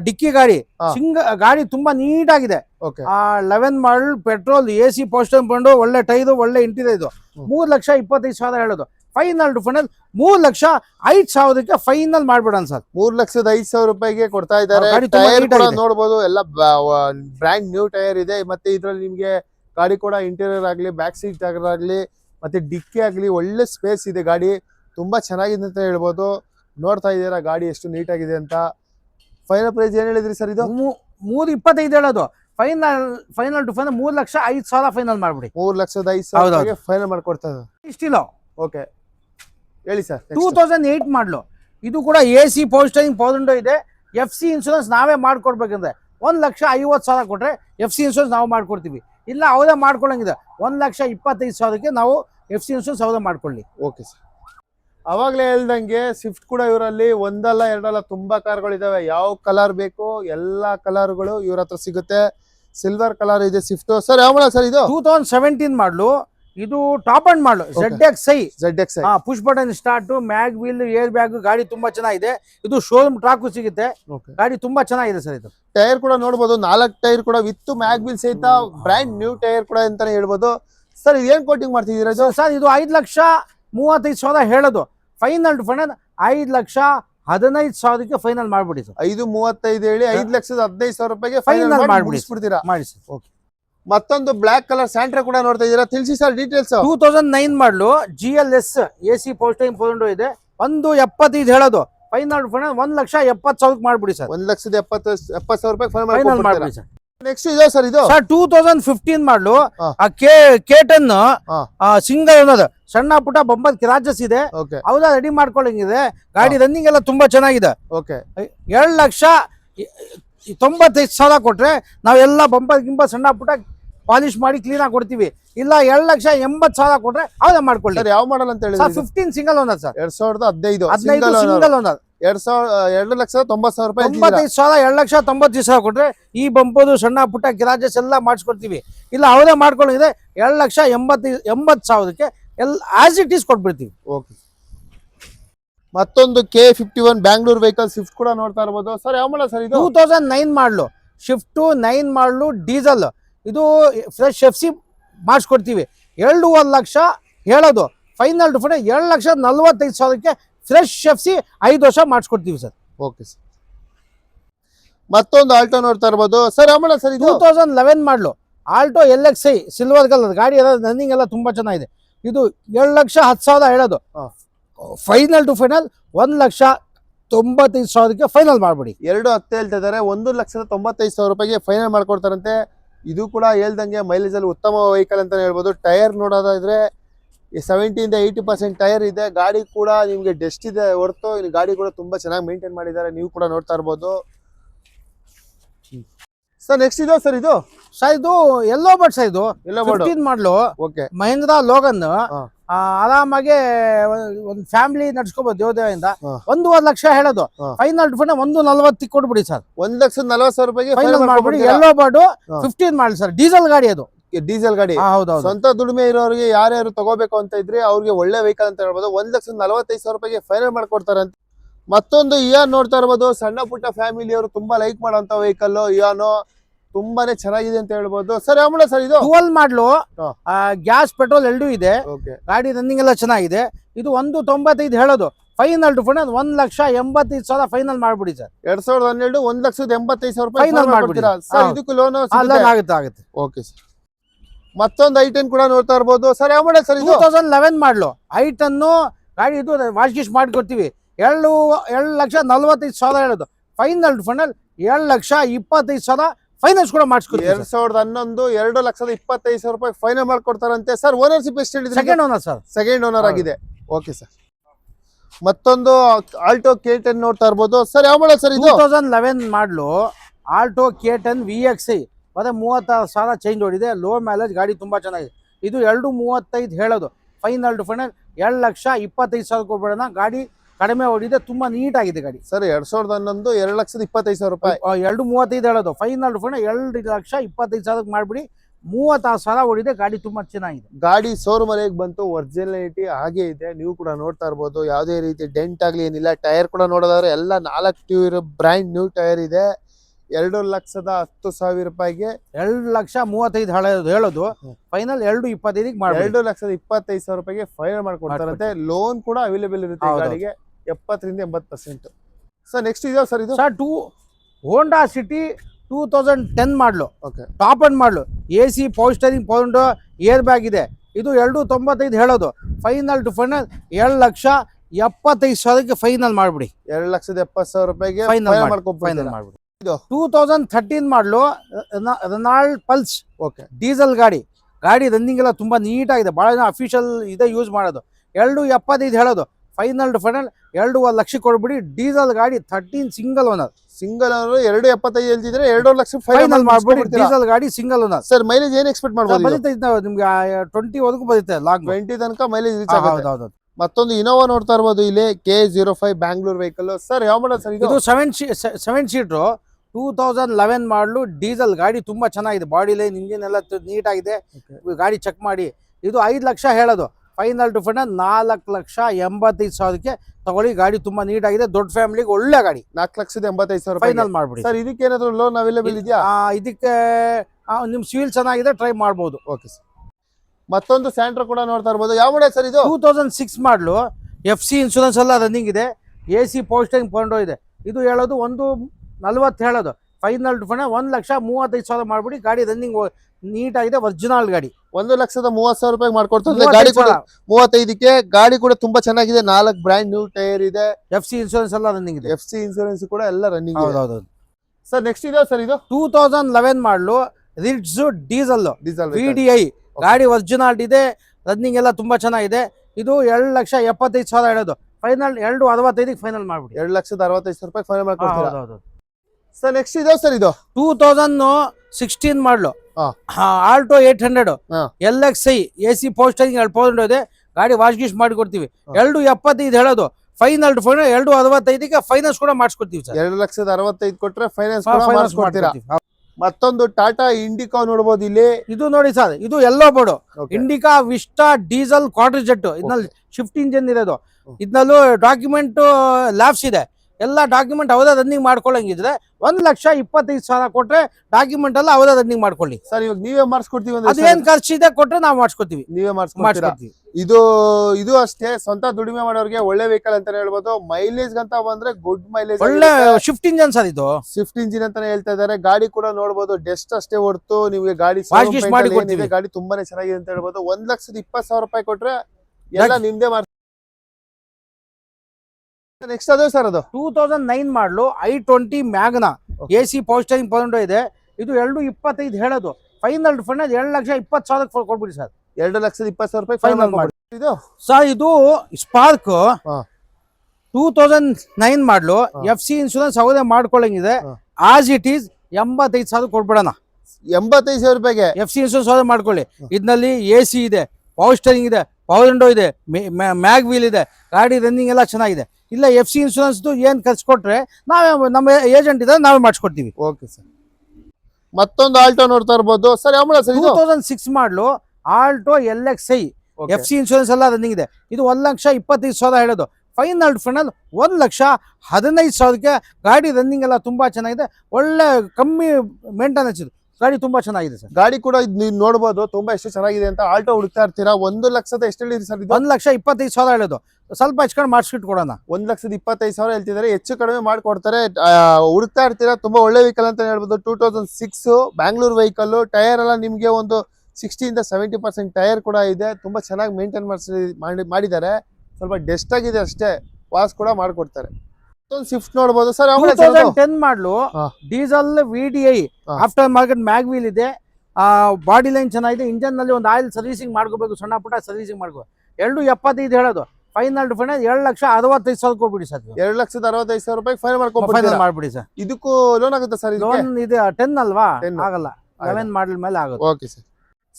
ಡಿಕ್ಕಿ ಗಾಡಿ. ಸಿಂಗ ಗಾಡಿ ತುಂಬಾ ನೀಟ್ ಆಗಿದೆ ಓಕೆ ಆ eleven model petrol A C post ಬಂಡು ಒಳ್ಳೆ ಟೈದು ಒಳ್ಳೆ ಇಂಟಿದೆ ಇದು. ಮೂರ್ ಲಕ್ಷ ಇಪ್ಪತ್ತೈದು ಸಾವಿರ ಹೇಳೋದು. ಫೈನಲ್ ಟು ಫೈನಲ್ ಮೂರ್ ಲಕ್ಷ ಐದ್ ಸಾವಿರಕ್ಕೆ ಫೈನಲ್ ಮಾಡ್ಬಿಡೋಣ ಸರ್. ಮೂರ್ ಲಕ್ಷದ ಐದ್ ಸಾವಿರ ರೂಪಾಯಿಗೆ ಕೊಡ್ತಾ ಇದ್ದಾರೆ. ನೋಡಬಹುದು ಎಲ್ಲ ಬ್ರ್ಯಾಂಡ್ ನ್ಯೂ ಟೈರ್ ಇದೆ. ಮತ್ತೆ ಇದ್ರಲ್ಲಿ ನಿಮ್ಗೆ ಗಾಡಿ ಕೂಡ ಇಂಟೀರಿಯರ್ ಆಗ್ಲಿ ಬ್ಯಾಕ್ ಸೀಟ್ ಆಗಲಿ ಮತ್ತೆ ಡಿಕ್ಕಿ ಆಗ್ಲಿ ಒಳ್ಳೆ ಸ್ಪೇಸ್ ಇದೆ ಗಾಡಿ. ತುಂಬಾ ಚೆನ್ನಾಗಿದೆ ಅಂತ ಹೇಳ್ಬೋದು. ನೋಡ್ತಾ ಇದ್ದೀರಾ ಗಾಡಿ ಎಷ್ಟು ನೀಟಾಗಿದೆ ಅಂತ? ಫೈನಲ್ ಪ್ರೈಸ್ ಏನ್ ಹೇಳಿದ್ರಿ ಸರ್ ಇದು? ಮೂರು ಇಪ್ಪತ್ತೈದು ಹೇಳೋದು. ಫೈನಲ್ ಫೈನಲ್ ಟು ಫೈನಲ್ ಮೂರು ಲಕ್ಷ ಐದು ಸಾವಿರ ಫೈನಲ್ ಮಾಡ್ಬಿಡಿ. ಮೂರ್ ಲಕ್ಷದ ಐದು. ಸಾವಿರ ಫೈನಲ್ ಮಾಡ್ಕೊಡ್ತಾ ಇದ್ದಾರೆ. ಇಷ್ಟಿಲ್ಲ ಓಕೆ ಹೇಳಿ sir two thousand eight model. ಇದು ಕೂಡ ಎ ಸಿ ಪೋಸ್ಟರಿಂಗ್ ಪೌಂಡು ಇದೆ. ಎಫ್ ಸಿ ಇನ್ಶೂರೆನ್ಸ್ ನಾವೇ ಮಾಡ್ಕೊಡ್ಬೇಕಂದ್ರೆ ಒಂದು ಲಕ್ಷ ಐವತ್ತು ಸಾವಿರ ಕೊಟ್ಟರೆ ಎಫ್ ಸಿ ಇನ್ಶೂರೆನ್ಸ್ ನಾವು ಮಾಡ್ಕೊಡ್ತೀವಿ. ಇಲ್ಲ ಅವರೇ ಮಾಡ್ಕೊಳ್ಳೋಂಗಿದೆ. ಒಂದು ಲಕ್ಷ ಇಪ್ಪತ್ತೈದು ಸಾವಿರಕ್ಕೆ ನಾವು ಎಫ್ ಸಿ ಇನ್ಶೂರೆನ್ಸ್ ಅವರೇ ಮಾಡ್ಕೊಳ್ಳಿ. ಓಕೆ ಸರ್ ಅವಾಗಲೇ ಹೇಳ್ದಂಗೆ ಸ್ವಿಫ್ಟ್ ಕೂಡ ಇವರಲ್ಲಿ ಒಂದಲ್ಲ ಎರಡಲ್ಲ ತುಂಬಾ ಕಾರ್ಗಳಿದ್ದಾವೆ ಯಾವ ಕಲರ್ ಬೇಕು ಎಲ್ಲಾ ಕಲರ್ಗಳು ಇವ್ರ ಹತ್ರ ಸಿಗುತ್ತೆ. ಸಿಲ್ವರ್ ಕಲರ್ ಇದೆ ಸ್ವಿಫ್ಟ್ ಸರ್ ಯಾವ ಸರ್ ಇದು? Two thousand seventeen model. ಇದು top end model. Z X I Z X I push button start mag wheel air bag ಗಾಡಿ ತುಂಬಾ ಚೆನ್ನಾಗಿದೆ. ಇದು ಶೋರೂಮ್ ಟ್ರಾಕು ಸಿಗುತ್ತೆ. ಗಾಡಿ ತುಂಬಾ ಚೆನ್ನಾಗಿದೆ ಸರ್ ಇದು. ಟೈರ್ ಕೂಡ ನೋಡಬಹುದು ನಾಲ್ಕು ಟೈರ್ ಕೂಡ ವಿತ್ ಮ್ಯಾಗ್ ವೀಲ್ ಸಹಿತ ಬ್ರ್ಯಾಂಡ್ ನ್ಯೂ ಟೈರ್ ಕೂಡ ಅಂತಾನೆ ಹೇಳ್ಬೋದು. ಸರ್ ಇದು ಏನ್ ಕೋಟಿಂಗ್ ಮಾಡ್ತಿದ್ದೀರಾ ಸರ್ ಇದು ಐದು ಲಕ್ಷ ಮೂವತ್ತೈದು ಸಾವಿರ ಹೇಳೋದು. ಫೈನಲ್ ಫೈನಲ್ ಐದು ಲಕ್ಷ ಹದಿನೈದು ಸಾವಿರಕ್ಕೆ ಫೈನಲ್ ಮಾಡ್ಬಿಡಿ ಸರ್ ಐದು ಮೂವತ್ತೈದು ಹೇಳಿ ಐದು ಲಕ್ಷದ ಹದಿನೈದು ಸಾವಿರ ರೂಪಾಯಿಗೆ ಫೈನಲ್ ಮಾಡಿ ಮಾಡಿಸ್ ಓಕೆ ಮಾಡಿ ಸರ್ ಮತ್ತೊಂದು ಬ್ಲಾಕ್ ಕಲರ್ ಸ್ಯಾಂಟ್ರಾ ಕೂಡ ನೋಡ್ತಾ ಇದೀರಾ ತಿಳಿಸಿ sir details two thousand nine model G L S A C power steering phone ಇದೆ. ಒಂದು ಎಪ್ಪತ್ತೈದು ಹೇಳೋದು. ಫೈನಲ್ ಫೈನಲ್ ಒಂದ್ ಲಕ್ಷ ಎಪ್ಪತ್ತು ಸಾವಿರಕ್ಕೆ ಮಾಡ್ಬಿಡಿ ಸರ್. ಒಂದ್ ಲಕ್ಷದ ಎಪ್ಪತ್ತು ಎಪ್ಪತ್ತು ಸಾವಿರ ರೂಪಾಯಿ ಫೈನಲ್ ಫೈನಲ್ ಮಾಡ್ಬಿಡಿ ಸರ್. ನೆಕ್ಸ್ಟ್ ಇದೆ ಸರ್ ಇದು? Sir two thousand fifteen model. ಆ ಕೆ ಕೇಟನ್. ಸಿಂಗಲ್ ಅನ್ನೋದು. ಸಣ್ಣ ಪುಟ್ಟ ಬೊಂಬತ್ ಕಿರಾಜಸ್ ಇದೆ. ಓಕೆ ಹೌದಾ ರೆಡಿ ಮಾಡ್ಕೊಳ್ಳಂಗಿದೆ ಗಾಡಿ ರನ್ನಿಂಗ್ ಎಲ್ಲ ತುಂಬಾ ಚೆನ್ನಾಗಿದೆ. ಓಕೆ ಎರಡು ಲಕ್ಷ ತೊಂಬತ್ತೈದು ಸಾವಿರ ಕೊಟ್ರೆ ನಾವೆಲ್ಲ ಬಂಪರ್ ಗಿಂಬ ಸಣ್ಣ ಪುಟ್ಟ ಪಾಲಿಶ್ ಮಾಡಿ ಕ್ಲೀನ್ ಆಗಿ ಕೊಡ್ತೀವಿ. ಇಲ್ಲ ಎರಡು ಲಕ್ಷ ಎಂಬತ್ತು ಸಾವಿರ ಕೊಟ್ರೆ ಅವೇ ಮಾಡ್ಕೊಳ್ಳಿ. ಯಾವ ಮಾಡಲ್ ಅಂತ ಹೇಳಿ ಫಿಫ್ಟೀನ್ ಸಿಂಗಲ್ ಒಂದ್ ಸರ್ ಎರಡ್ ಸಾವಿರದ ಹದಿನೈದು. ಹದಿನೈದು. ಸಿಂಗಲ್ ಓನರ್ ಎರಡ್ ಸಾವಿರ ಎರಡು ಲಕ್ಷದ ತೊಂಬತ್ತು ಸಾವಿರ ರೂಪಾಯಿ. ತೊಂಬತ್ತೈದು ಸಾವಿರ ಎರಡು ಲಕ್ಷ ತೊಂಬತ್ತೈದು ಸಾವಿರ ಕೊಟ್ರೆ ಈ ಬಂಪದು ಸಣ್ಣ ಪುಟ್ಟ ಗಿರಾಜಸ್ ಎಲ್ಲ ಮಾಡಿಸ್ಕೊಡ್ತೀವಿ. ಇಲ್ಲ ಅವರೇ ಮಾಡ್ಕೊಳ್ಳಿದೆ ಎರಡು ಲಕ್ಷ ಎಂಬತ್ತೈದು ಎಂಬತ್ತು ಸಾವಿರಕ್ಕೆ ಎಲ್ಲ ಆಸ್ ಇಟ್ ಈಸ್ ಕೊಟ್ಬಿಡ್ತೀವಿ. ಓಕೆ ಮತ್ತೊಂದು K fifty one Bangalore vehicle Swift ಕೂಡ ನೋಡ್ತಾ ಇರ್ಬೋದು. ಸರ್ ಯಾವ ಮಾಡಲ್ಲ ಸರ್ ಇದು? Two thousand nine model. Swift nine model diesel ಇದು ಫ್ರೆಶ್ ಎಫ್ ಸಿ ಮಾಡಿಸ್ಕೊಡ್ತೀವಿ. ಎರಡೂವರೆ ಲಕ್ಷ ಹೇಳೋದು. ಫೈನಲ್ ಟು ಫೈನಲ್ ಎರಡು ಲಕ್ಷ ನಲ್ವತ್ತೈದು ಸಾವಿರಕ್ಕೆ ಫ್ರೆಶ್ ಎಫ್ ಸಿ ಐದು ವರ್ಷ ಮಾಡಿಸ್ಕೊಡ್ತೀವಿ ಸರ್. ಓಕೆ ಸರ್ ಮತ್ತೊಂದು ಆಲ್ಟೋ ನೋಡ್ತಾ ಇರ್ಬೋದು. ಸರ್ ಆಮೇಲೆ ಸರ್ ಟೂ ಇದು thousand eleven model. Alto L X I silver colour ಗಾಡಿ ಎಲ್ಲ ರನ್ನಿಂಗ್ ಎಲ್ಲ ತುಂಬಾ ಚೆನ್ನಾಗಿದೆ. ಇದು ಏಳು ಲಕ್ಷ ಹತ್ತು ಸಾವಿರ ಹೇಳೋದು. ಹಾ. ಫೈನಲ್ ಟು ಫೈನಲ್ ಒಂದು ಲಕ್ಷ ತೊಂಬತ್ತೈದು ಸಾವಿರಕ್ಕೆ ಫೈನಲ್ ಮಾಡ್ಬಿಡಿ. ಎರಡು ಹತ್ತು ಹೇಳ್ತಾ ಇದ್ದಾರೆ. ಒಂದು ಲಕ್ಷದ ತೊಂಬತ್ತೈದು ಸಾವಿರ ರೂಪಾಯಿಗೆ ಫೈನಲ್ ಮಾಡ್ಕೊಡ್ತಾರಂತೆ. ಇದು ಕೂಡ ಹೇಳ್ದಂಗೆ ಮೈಲೇಜ್ ಅಲ್ಲಿ ಉತ್ತಮ ವೆಹಿಕಲ್ ಅಂತಾನೆ ಹೇಳ್ಬೋದು. ಟೈರ್ ನೋಡೋದಾದ್ರೆ ಸೆವೆಂಟಿಯಿಂದ ಏಯ್ಟಿ ಪರ್ಸೆಂಟ್ ಟೈರ್ ಇದೆ. ಗಾಡಿ ಕೂಡ ನಿಮಗೆ ಡೆಸ್ಟ್ ಇದೆ ಹೊರತು. ಇಲ್ಲಿ ಗಾಡಿ ಕೂಡ ತುಂಬಾ ಚೆನ್ನಾಗಿ ಮೇಂಟೈನ್ ಮಾಡಿದ್ದಾರೆ. ನೀವು ಕೂಡ ನೋಡ್ತಾ ಇರ್ಬೋದು. ಸರ್ ನೆಕ್ಸ್ಟ್ ಇದು ಸರ್ ಇದು? ಸರ್ ಇದು ಎಲ್ಲೋ ಬಟ್ ಸರ್ ಇದು. ಎಲ್ಲೋ ಬರ್ಡ್ ಮಾಡ್ಲು ಮಾಡಲು ಓಕೆ ಮಹೇಂದ್ರ ಲೋಗನ್. ಆರಾಮಾಗಿ ಒಂದು ಫ್ಯಾಮಿಲಿ ನಡ್ಸ್ಕೋಬಹುದು ದೇವದೇವಿಂದ. ಒಂದೂವರೆ ಲಕ್ಷ ಹೇಳೋದು. ಫೈನಲ್ ಡಿಫೆಂಡ್ ಒಂದು ನಲ್ವತ್ತಿಗೆ ಕೊಟ್ಬಿಡಿ ಸರ್. ಒಂದ್ ಲಕ್ಷದ ನಲ್ವತ್ತು ಸಾವಿರ ರೂಪಾಯಿ ಫೈನಲ್ ಮಾಡ್ಬಿಡಿ. ಎಲ್ಲೋ ಬಾಡು. ಫಿಫ್ಟೀನ್ ಮಾಡಿ ಸರ್. ಡೀಸೆಲ್ ಗಾಡಿ ಅದು. ಡೀಸೆಲ್ ಗಾಡಿ. ಹೌದೌದು ಸ್ವಂತ ದುಡಿಮೆ ಇರೋರಿಗೆ ಯಾರ್ಯಾರು ತಗೋಬೇಕು ಅಂತ ಇದ್ರೆ ಅವ್ರಿಗೆ ಒಳ್ಳೆ ವೆಹಿಕಲ್ ಅಂತ ಹೇಳ್ಬೋದು. ಒಂದ್ ಲಕ್ಷದ ನಲವತ್ತೈದು ಸಾವಿರ ರೂಪಾಯಿಗೆ ಫೈನಲ್ ಮಾಡ್ಕೊಡ್ತಾರೆ ಅಂತ. ಮತ್ತೊಂದು ಇಯಾನ್ ನೋಡ್ತಾ ಇರ್ಬೋದು. ಸಣ್ಣ ಪುಟ್ಟ ಫ್ಯಾಮಿಲಿ ಅವರು ತುಂಬಾ ಲೈಕ್ ಮಾಡುವಂತ ವೆಹಿಕಲ್ ಇಯಾನು ತುಂಬಾನೇ ಚೆನ್ನಾಗಿದೆ ಅಂತ ಹೇಳ್ಬೋದು. ಸರ್ ಯಾವ ಸರ್ ಇದು? Twelve model. ಗ್ಯಾಸ್ ಪೆಟ್ರೋಲ್ ಎರಡೂ ಇದೆ. ಓಕೆ ಗಾಡಿ ರನ್ನಿಂಗ್ ಎಲ್ಲ ಚೆನ್ನಾಗಿದೆ. ಇದು ಒಂದು ತೊಂಬತ್ತೈದು ಹೇಳೋದು. ಫೈನಲ್ ಫೈನಲ್ ಒಂದ್ ಲಕ್ಷ ಎಂಬತ್ತೈದು ಸಾವಿರ ಫೈನಲ್ ಮಾಡ್ಬಿಡಿ ಸರ್. ಎರಡ್ ಸಾವಿರದ ಹನ್ನೆರಡು ಒಂದ್ ಲಕ್ಷದ ಎಂಬತ್ತೈದು ಸಾವಿರ ರೂಪಾಯಿ final ಮಾಡ್ಬಿಡಿ. ಇದಕ್ಕೂ ಲೋನ್ ಆಗುತ್ತೆ ಆಗುತ್ತೆ. ಓಕೆ ಸರ್ ಮತ್ತೊಂದು ಐಟನ್ ಕೂಡ ನೋಡ್ತಾ ಇರ್ಬೋದು. ಸರ್ ಯಾವ ಮಾಡಲ್ ಸರ್ ಟೂ ಇದು ತೌಸಂಡ್ ಲೆವೆನ್ ಮಾಡ್ಲು. ಐಟನ್ನು ಗಾಡಿ ಇದು ವಾಶ್ ಗಿಶ್ ಮಾಡ್ಕೊಡ್ತೀವಿ. ಎರಡು ಎರಡು ಲಕ್ಷ ನಲ್ವತ್ತೈದು ಸಾವಿರ ಹೇಳೋದು. ಫೈನಲ್ ಫೈನಲ್ ಎರಡು ಲಕ್ಷ ಇಪ್ಪತ್ತೈದು ಸಾವಿರ ಫೈನಾನ್ಸ್ ಕೂಡ ಮಾಡಿಸ್ಕೊಡ್ತೀವಿ ಎರಡ್ ಸಾವಿರದ ಹನ್ನೊಂದು ಎರಡು ಲಕ್ಷದ ಇಪ್ಪತ್ತೈದು ಸಾವಿರ ರೂಪಾಯಿ ಫೈನಲ್ ಮಾಡ್ಕೊಡ್ತಾರಂತೆ. ಸರ್ ಓನರ್ಶಿಪ್ ಎಷ್ಟು ಹೇಳಿದ್ರೆ? Second owner sir second owner ಆಗಿದೆ. ಓಕೆ ಸರ್ ಮತ್ತೊಂದು ಆಲ್ಟೋ ಕೆ ಟೆನ್ ನೋಡ್ತಾ ಇರ್ಬೋದು. ಸರ್ ಯಾವ ಮಾಡಲ್ ಸರ್ ಟೂ ಇದು thousand eleven model Alto K ten V X I ಮತ್ತೆ ಮೂವತ್ತಾರು ಸಾವಿರ ಚೇಂಜ್ ಹೊಡಿದೆ ಲೋ ಮ್ಯಾಲೇಜ್ ಗಾಡಿ ತುಂಬಾ ಚೆನ್ನಾಗಿದೆ. ಇದು ಎರಡು ಮೂವತ್ತೈದು ಹೇಳೋದು. ಫೈನಲ್ ಟು ಫೈನಲ್ ಎರಡು ಲಕ್ಷ ಇಪ್ಪತ್ತೈದು ಸಾವಿರ ಕೊಡ್ಬೇಡ ಗಾಡಿ ಕಡಿಮೆ ಹೊಡಿದೆ ತುಂಬಾ ನೀಟ್ ಆಗಿದೆ ಗಾಡಿ. ಸರ್ ಎರಡು ಸಾವಿರದ ಹನ್ನೊಂದು ಎರಡು ಲಕ್ಷದ ಇಪ್ಪತ್ತೈದು ಸಾವಿರ ರೂಪಾಯಿ. ಎರಡು ಮೂವತ್ತೈದು ಹೇಳೋದು. ಫೈನಲ್ ಟು ಫೈನಲ್ ಎರಡು ಲಕ್ಷ ಇಪ್ಪತ್ತೈದು ಸಾವಿರಕ್ಕೆ ಮಾಡಿಬಿಡಿ. ಮೂವತ್ತಾರು ಸಾವಿರ ಹೊಡಿದೆ ಗಾಡಿ ತುಂಬಾ ಚೆನ್ನಾಗಿದೆ. ಗಾಡಿ ಶೋರೂಮ್ ಅಲ್ಲಿಗೆ ಬಂತು. ಒರಿಜಿನಾಲಿಟಿ ಹಾಗೆ ಇದೆ. ನೀವು ಕೂಡ ನೋಡ್ತಾ ಇರ್ಬೋದು. ಯಾವುದೇ ರೀತಿ ಡೆಂಟ್ ಆಗಲಿ ಏನಿಲ್ಲ. ಟೈರ್ ಕೂಡ ನೋಡೋದಾದ್ರೆ ಎಲ್ಲ ನಾಲ್ಕು ಟ್ಯೂರ್ ಬ್ರ್ಯಾಂಡ್ ನ್ಯೂ ಟೈರ್ ಇದೆ. ಎರಡು ಲಕ್ಷದ ಹತ್ತು ಸಾವಿರ ರೂಪಾಯಿಗೆ ಎರಡು ಲಕ್ಷ ಮೂವತ್ತೈದು ಹೇಳೋದು. ಹೇಳೋದು ಫೈನಲ್ ಎರಡು ಇಪ್ಪತ್ತೈದಿಗೆ ಮಾಡಿ ಎರಡು ಲಕ್ಷದ ಇಪ್ಪತ್ತೈದು ಸಾವಿರ ರೂಪಾಯಿಗೆ ಫೈನಲ್ ಮಾಡ್ಕೊಡ್ತಾರಂತೆ. ಲೋನ್ ಕೂಡ ಅವೈಲೇಬಲ್ ಇರುತ್ತೆ ಈ. ಗಾಡಿಗೆ. ಎಪ್ಪತ್ತರಿಂದ ಎಂಬತ್ತು ಪರ್ಸೆಂಟ್ ಸರ್ ನೆಕ್ಸ್ಟ್ ಇದಾವೆ ಸರ್ ಇದು? Sir two Honda City two thousand ten model. Okay top end model. A C power steering power window air bag ಇದೆ. ಇದು ಎರಡು ತೊಂಬತ್ತೈದು ಹೇಳೋದು. ಫೈನಲ್ ಟು ಫೈನಲ್ ಎರಡು ಲಕ್ಷ ಎಪ್ಪತ್ತೈದು ಸಾವಿರಕ್ಕೆ ಫೈನಲ್ ಮಾಡಿಬಿಡಿ. ಎರಡು ಲಕ್ಷದ ಎಪ್ಪತ್ತು ಸಾವಿರ ರೂಪಾಯಿಗೆ ಫೈನಲ್ ಮಾಡ್ಕೊ ಫೈನಲ್ ಮಾಡ್ಬಿಡಿ. ಇದು? Two thousand thirteen model Renault Pulse. Okay diesel ಗಾಡಿ. ಗಾಡಿ ರನ್ನಿಂಗ್ ಎಲ್ಲ ತುಂಬಾ ನೀಟಾಗಿದೆ. ಭಾಳ ಜನ ಅಫಿಷಿಯಲ್ ಇದೆ ಯೂಸ್ ಮಾಡೋದು. ಎರಡು ಎಪ್ಪತ್ತೈದು ಹೇಳೋದು. ಫೈನಲ್ ಫೈನಲ್ ಎರಡೂವರೆ ಲಕ್ಷ ಕೊಡ್ಬಿಡಿ. ಡೀಸೆಲ್ ಗಾಡಿ thirteen single owner single owner ಎರಡು ಎಪ್ಪತ್ತೈದು ಹೇಳ್ತಿದ್ರೆ ಎರಡು ಲಕ್ಷ ಫೈನಲ್ ಮಾಡ್ಬಿಡಿ. ಡೀಸೆಲ್ ಗಾಡಿ ಸಿಂಗಲ್ ಓನರ್ ಸರ್ ಮೈಲೇಜ್ ಏನ್ ಎಕ್ಸ್ಪೆಕ್ಟ್ ಮಾಡ್ಬೋದು ಬರೀತೈತೆ ನಿಮ್ಗೆ ಟ್ವೆಂಟಿ ವರೆಗೂ ಬರುತ್ತೆ ಲಾಂಗ್ ಟ್ವೆಂಟಿ ತನಕ ಮೈಲೇಜ್ ರೀಚ್ ಆಗುತ್ತೆ. ಹೌದು ಹೌದು. ಮತ್ತೊಂದು ಇನೋವಾ ನೋಡ್ತಾ ಇರ್ಬೋದು ಇಲ್ಲಿ K zero five Bangalore vehicle sir ಯಾವ ಮಾಡಲ್ ಸರ್ ಇದು seven seven seater two thousand eleven model diesel ಗಾಡಿ ತುಂಬಾ ಚೆನ್ನಾಗಿದೆ. ಬಾಡಿ ಲೈನ್ ಇಂಜಿನ್ ಎಲ್ಲ ನೀಟಾಗಿದೆ. ಗಾಡಿ ಚೆಕ್ ಮಾಡಿ. ಇದು ಐದು ಲಕ್ಷ ಹೇಳೋದು. ಫೈನಲ್ ಟು ಫೈನಲ್ ನಾಲ್ಕು ಲಕ್ಷ ಎಂಬತ್ತೈದು ಸಾವಿರಕ್ಕೆ ತಗೊಳ್ಳಿ. ಗಾಡಿ ತುಂಬಾ ನೀಟಾಗಿದೆ. ದೊಡ್ಡ ಫ್ಯಾಮಿಲಿಗೆ ಒಳ್ಳೆ ಗಾಡಿ. ನಾಲ್ಕು ಲಕ್ಷದ ಎಂಬತ್ತೈದು ಸಾವಿರ ಫೈನಲ್ ಮಾಡ್ಬಿಡಿ. ಸರ್ ಇದಕ್ಕೆ ಏನಾದರೂ ಲೋನ್ ಅವೈಲೇಬಲ್ ಇದೆಯಾ? ಇದಕ್ಕೆ ನಿಮ್ಮ ನಿಮ್ ಸಿವಿಲ್ ಚೆನ್ನಾಗಿದೆ ಟ್ರೈ ಮಾಡ್ಬೋದು. ಓಕೆ ಸರ್ ಮತ್ತೊಂದು ಸ್ಯಾಂಟ್ರೋ ಕೂಡ ನೋಡ್ತಾ ಇರ್ಬೋದು. ಯಾವ ಮಾಡಲ್ ಸರ್ ಇದು? Two thousand six model F C insurance ಎಲ್ಲ ರನ್ನಿಂಗ್ ಇದೆ A C power steering power window ಇದೆ. ಇದು ಹೇಳೋದು ಒಂದು ನಲ್ವತ್ತು ಹೇಳೋದು. ಫೈನಲ್ ಫಣ ಒಂದು ಲಕ್ಷ ಮೂವತ್ತೈದು ಸಾವಿರ ಮಾಡ್ಬಿಡಿ ಗಾಡಿ ರನ್ನಿಂಗ್ ನೀಟಾಗಿದೆ ಒರಿಜಿನಲ್ ಗಾಡಿ. ಒಂದು ಲಕ್ಷದ ಮೂವತ್ತು ಸಾವಿರ ರೂಪಾಯಿ ಮಾಡ್ಕೊಡ್ತಾರೆ. ಗಾಡಿ ಕೂಡ. ಮೂವತ್ತೈದಕ್ಕೆ ಗಾಡಿ ಕೂಡ ತುಂಬಾ ಚೆನ್ನಾಗಿದೆ. ನಾಲ್ಕು ಬ್ರ್ಯಾಂಡ್ ನ್ಯೂ ಟೈರ್ ಇದೆ. ಎಫ್ ಸಿ ಇನ್ಶೂರೆನ್ಸ್ ಎಲ್ಲ ರನ್ನಿಂಗ್ ಇದೆ. ಎಫ್ ಸಿ ಇನ್ಶೂರೆನ್ಸ್ ಕೂಡ ಎಲ್ಲ ರನ್ನಿಂಗ್ ಹೌದೌದು. ಸರ್ ನೆಕ್ಸ್ಟ್ ಇದೆ ಸರ್ ಇದು? Two thousand eleven model Ritz diesel diesel V D I ಗಾಡಿ ಒರ್ಜಿನಲ್ ಇದೆ ರನ್ನಿಂಗ್ ಎಲ್ಲ ತುಂಬಾ ಚೆನ್ನಾಗಿದೆ. ಇದು ಎರಡು ಲಕ್ಷ ಎಪ್ಪತ್ತೈದು ಸಾವಿರ ಹೇಳೋದು ಫೈನಲ್ ಎರಡು ಅರವತ್ತೈದಕ್ಕೆ ಫೈನಲ್ ಮಾಡ್ಬಿಡಿ. ಎರಡು ಲಕ್ಷದ ಅರವತ್ತೈದು ಸಾವಿರ ರೂಪಾಯಿ ಫೈನಲ್ ಮಾಡ್ಕೊಡ್ತೀರಾ? ಸರ್ ನೆಕ್ಸ್ಟ್ ಇದೆ? ಸರ್ ಇದು two thousand sixteen model. Alto eight hundred. L X I A C power steering ಎರಡು ಪೌಂಡ್ ಇದೆ. ಗಾಡಿ ವಾಶ್ ಗೀಶ್ ಮಾಡಿ ಕೊಡ್ತೀವಿ. ಎರಡು ಎಪ್ಪತ್ತೈದು ಹೇಳೋದು. ಫೈನಲ್ ಫೈನಲ್ ಎರಡು ಅರವತ್ತೈದಕ್ಕೆ ಫೈನಾನ್ಸ್ ಕೂಡ ಮಾಡಿಸ್ಕೊಡ್ತೀವಿ ಸರ್ ಎರಡು ಲಕ್ಷದ ಅರವತ್ತೈದು ಕೊಟ್ಟರೆ ಫೈನಾನ್ಸ್ ಕೂಡ ಫೈನಾನ್ಸ್ ಮಾಡ್ಕೊಡ್ತೀವಿ ಮತ್ತೊಂದು ಟಾಟಾ ಇಂಡಿಕಾ ನೋಡಬಹುದು ಇಲ್ಲಿ. ಇದು ನೋಡಿ ಸರ್ ಇದು yellow board Indica Vista diesel quadrajet ಇದ್ನಲ್ಲಿ Swift engine ಇರೋದು. ಇದ್ನಲ್ಲೂ ಡಾಕ್ಯುಮೆಂಟ್ ಲ್ಯಾಬ್ಸ್ ಇದೆ. ಎಲ್ಲ ಡಾಕ್ಯುಮೆಂಟ್ ಅವರೇ ರನ್ನಿಂಗ್ ಮಾಡ್ಕೊಳ್ಳಂಗಿದ್ರೆ ಒಂದ್ ಲಕ್ಷ ಇಪ್ಪತ್ತೈದು ಸಾವಿರ ಕೊಟ್ರೆ ಡಾಕ್ಯುಮೆಂಟ್ ಎಲ್ಲ ಅವರೇ ರನ್ನಿಂಗ್ ಮಾಡ್ಕೊಳ್ಳಿ. ಸರ್ ಇವಾಗ ನೀವೇ ಮಾಡಿಸ್ಕೊಡ್ತೀವಿ ಅದೇನ್ ಖರ್ಚಿದೆ ಕೊಟ್ರೆ ನಾವು ಮಾಡಿಸ್ಕೊತೀವಿ. ನೀವೇ ಮಾಡಿಸ್ಕೊಡ್ತೀವಿ ಇದು ಇದು ಅಷ್ಟೇ ಸ್ವಂತ ದುಡಿಮೆ ಮಾಡೋರಿಗೆ ಒಳ್ಳೆ ವೆಹಿಕಲ್ ಅಂತಾನೆ ಹೇಳ್ಬೋದು. ಮೈಲೇಜ್ ಅಂತ ಬಂದ್ರೆ ಗುಡ್ ಮೈಲೇಜ್ ಒಳ್ಳೆ ಶಿಫ್ಟ್ ಇಂಜಿನ್ ಸರ್ ಇದು. ಶಿಫ್ಟ್ ಇಂಜಿನ್ ಅಂತಾನೆ ಹೇಳ್ತಾ ಇದಾರೆ ಗಾಡಿ ಕೂಡ ನೋಡಬಹುದು ಡೆಸ್ಟ್ ಅಷ್ಟೇ ಹೊರತು ನಿಮಗೆ ಗಾಡಿ ಮಾಡಿ ಕೊಡ್ತೀವಿ. ಗಾಡಿ ತುಂಬಾನೇ ಚೆನ್ನಾಗಿದೆ ಅಂತ ಹೇಳ್ಬೋದು. ಒಂದ್ ಲಕ್ಷದ ಇಪ್ಪತ್ತು ಸಾವಿರ ರೂಪಾಯಿ ಕೊಟ್ರೆ ಎಲ್ಲ. ನಿಮ್ದೇ ನೆಕ್ಸ್ಟ್ ಅದೇ ಸರ್ ಅದು. Two thousand nine model i twenty Magna. A C power steering power window ಇದೆ. ಇದು ಎರಡು ಇಪ್ಪತ್ತೈದು ಹೇಳೋದು. ಫೈನಲ್ ಫೈನಲ್ ಎರಡು ಲಕ್ಷ ಇಪ್ಪತ್ತು ಸಾವಿರಕ್ಕೆ ಕೊಡ್ಬಿಡಿ ಸರ್ ಎರಡು ಲಕ್ಷದ ಇಪ್ಪತ್ತು ಸಾವಿರ ರೂಪಾಯಿ ಫೈನಲ್ ಮಾಡಿ ಇದು? ಸರ್ ಇದು Spark. Two thousand nine model. F C insurance ಅವರೇ ಮಾಡ್ಕೊಳ್ಳಂಗಿದೆ. ಆಸ್ ಇಟ್ ಈಸ್ ಎಂಬತ್ತೈದು ಸಾವಿರ ಕೊಡ್ಬಿಡೋಣ ಎಂಬತ್ತೈದು ಸಾವಿರ ರೂಪಾಯಿಗೆ? ಎಫ್ ಸಿ ಇನ್ಶೂರೆನ್ಸ್ ಅವರೇ ಮಾಡ್ಕೊಳ್ಳಿ. ಇದರಲ್ಲಿ ಎ ಸಿ ಇದೆ ಪವರ್ ಸ್ಟೇರಿಂಗ್ ಇದೆ ಪವರ್ ವಿಂಡೋ ಇದೆ ಮ್ಯಾಗ್ ವೀಲ್ ಇದೆ ಗಾಡಿ ರನ್ನಿಂಗ್ ಎಲ್ಲ ಚೆನ್ನಾಗಿದೆ. ಇಲ್ಲ ಎಫ್ ಸಿ ಇನ್ಶೂರೆನ್ಸ್ ಏನು ಖರ್ಚು ಕೊಟ್ಟರೆ ನಾವೇ ನಮ್ಮ ಏಜೆಂಟ್ ಇದ್ದಾರೆ ನಾವೇ ಮಾಡಿಸ್ಕೊಡ್ತೀವಿ. ಓಕೆ ಸರ್ ಮತ್ತೊಂದು ಆಲ್ಟೋ ನೋಡ್ತಾ ಇರ್ಬೋದು. Sir sir two thousand six model Alto L X I F C insurance ಎಲ್ಲ ರನ್ನಿಂಗ್ ಇದೆ. ಇದು ಒಂದು ಲಕ್ಷ ಇಪ್ಪತ್ತೈದು ಸಾವಿರ ಹೇಳೋದು. ಫೈನಲ್ ಫೈನಲ್ ಒಂದು ಲಕ್ಷ ಹದಿನೈದು ಸಾವಿರಕ್ಕೆ ಗಾಡಿ ರನ್ನಿಂಗ್ ಎಲ್ಲ ತುಂಬಾ ಚೆನ್ನಾಗಿದೆ. ಒಳ್ಳೆ ಕಮ್ಮಿ ಮೇಂಟೆನೆನ್ಸ್ ಇದು. ಗಾಡಿ ತುಂಬಾ ಚೆನ್ನಾಗಿದೆ ಸರ್. ಗಾಡಿ ಕೂಡ ಇದ್ ನೀವು ನೋಡಬಹುದು ತುಂಬಾ ಎಷ್ಟು ಚೆನ್ನಾಗಿದೆ ಅಂತ ಆಲ್ಟೋ ಹುಡುಕ್ತಾ ಇರ್ತೀರಾ? ಒಂದು ಲಕ್ಷದ ಎಷ್ಟು ಹೇಳಿರಿ ಸರ್ ಇದು? ಒಂದ್ ಲಕ್ಷ ಇಪ್ಪತ್ತೈದು ಸಾವಿರ ಹೇಳೋದು. ಸ್ವಲ್ಪ ಹಚ್ಕೊಂಡು ಮಾಡಿಸ್ಬಿಟ್ಟು ಕೊಡೋಣ. ಒಂದ್ ಲಕ್ಷದ ಇಪ್ಪತ್ತೈದು ಸಾವಿರ ಹೇಳ್ತಿದ್ದಾರೆ ಹೆಚ್ಚು ಕಡಿಮೆ ಮಾಡಿಕೊಡ್ತಾರೆ. ಆ, ಹುಡುಕ್ತಾ ಇರ್ತೀರಾ? ತುಂಬಾ ಒಳ್ಳೆ ವೆಹಿಕಲ್ ಅಂತ ಹೇಳ್ಬೋದು. Two thousand six Bangalore vehicle tyre ಎಲ್ಲ ನಿಮ್ಗೆ ಒಂದು ಸಿಕ್ಸ್ಟಿಯಿಂದ ಸೆವೆಂಟಿ ಪರ್ಸೆಂಟ್ ಟೈರ್ ಕೂಡ ಇದೆ. ತುಂಬಾ ಚೆನ್ನಾಗಿ ಮೇಂಟೈನ್ ಮಾಡಿ ಮಾಡಿದ್ದಾರೆ. ಸ್ವಲ್ಪ ಡೆಸ್ಟ್ ಆಗಿದೆ ಅಷ್ಟೇ. ವಾಸ್ ಕೂಡ ಮಾಡಿಕೊಡ್ತಾರೆ. ಸ್ವಿಫ್ಟ್ ನೋಡಬಹುದು sir two thousand ten model diesel V D I after market mag wheel ಇದೆ. ಬಾಡಿ ಲೈನ್ ಚೆನ್ನಾಗಿದೆ. ಇಂಜನ್ನಲ್ಲಿ ಒಂದು ಆಯಿಲ್ ಸರ್ವಿಸಿಂಗ್ ಮಾಡ್ಕೋಬೇಕು ಸಣ್ಣ ಪುಟ್ಟ ಸರ್ವಿಸಿಂಗ್ ಮಾಡ್ಕೋ ಎರಡು ಎಪ್ಪತ್ತೈದು ಹೇಳೋದು. ಫೈನಲ್ ಫೈನ್ ಫೈನಲ್ ಎರಡು ಲಕ್ಷ ಅರವತ್ತೈದು ಸಾವಿರ ಕೊಡ್ಬಿಡಿ ಸರ್ ಎರಡು ಲಕ್ಷದ ಅರವತ್ತೈದು ಸಾವಿರ ರೂಪಾಯಿ ಫೈನ್ ಫೈನಲ್ ಮಾಡ್ಕೊಡ್ತಾರೆ ಮಾಡ್ಬಿಡಿ ಸರ್. ಇದಕ್ಕೂ ಲೋನ್ ಆಗುತ್ತೆ ಸರ್ ಲೋನ್ ಇದೆ ಟೆನ್ ಅಲ್ವಾ? 10. ಆಗಲ್ಲ. ಲೆವೆನ್ ಮಾಡಲ್ ಮೇಲೆ ಆಗುತ್ತೆ. Okay sir.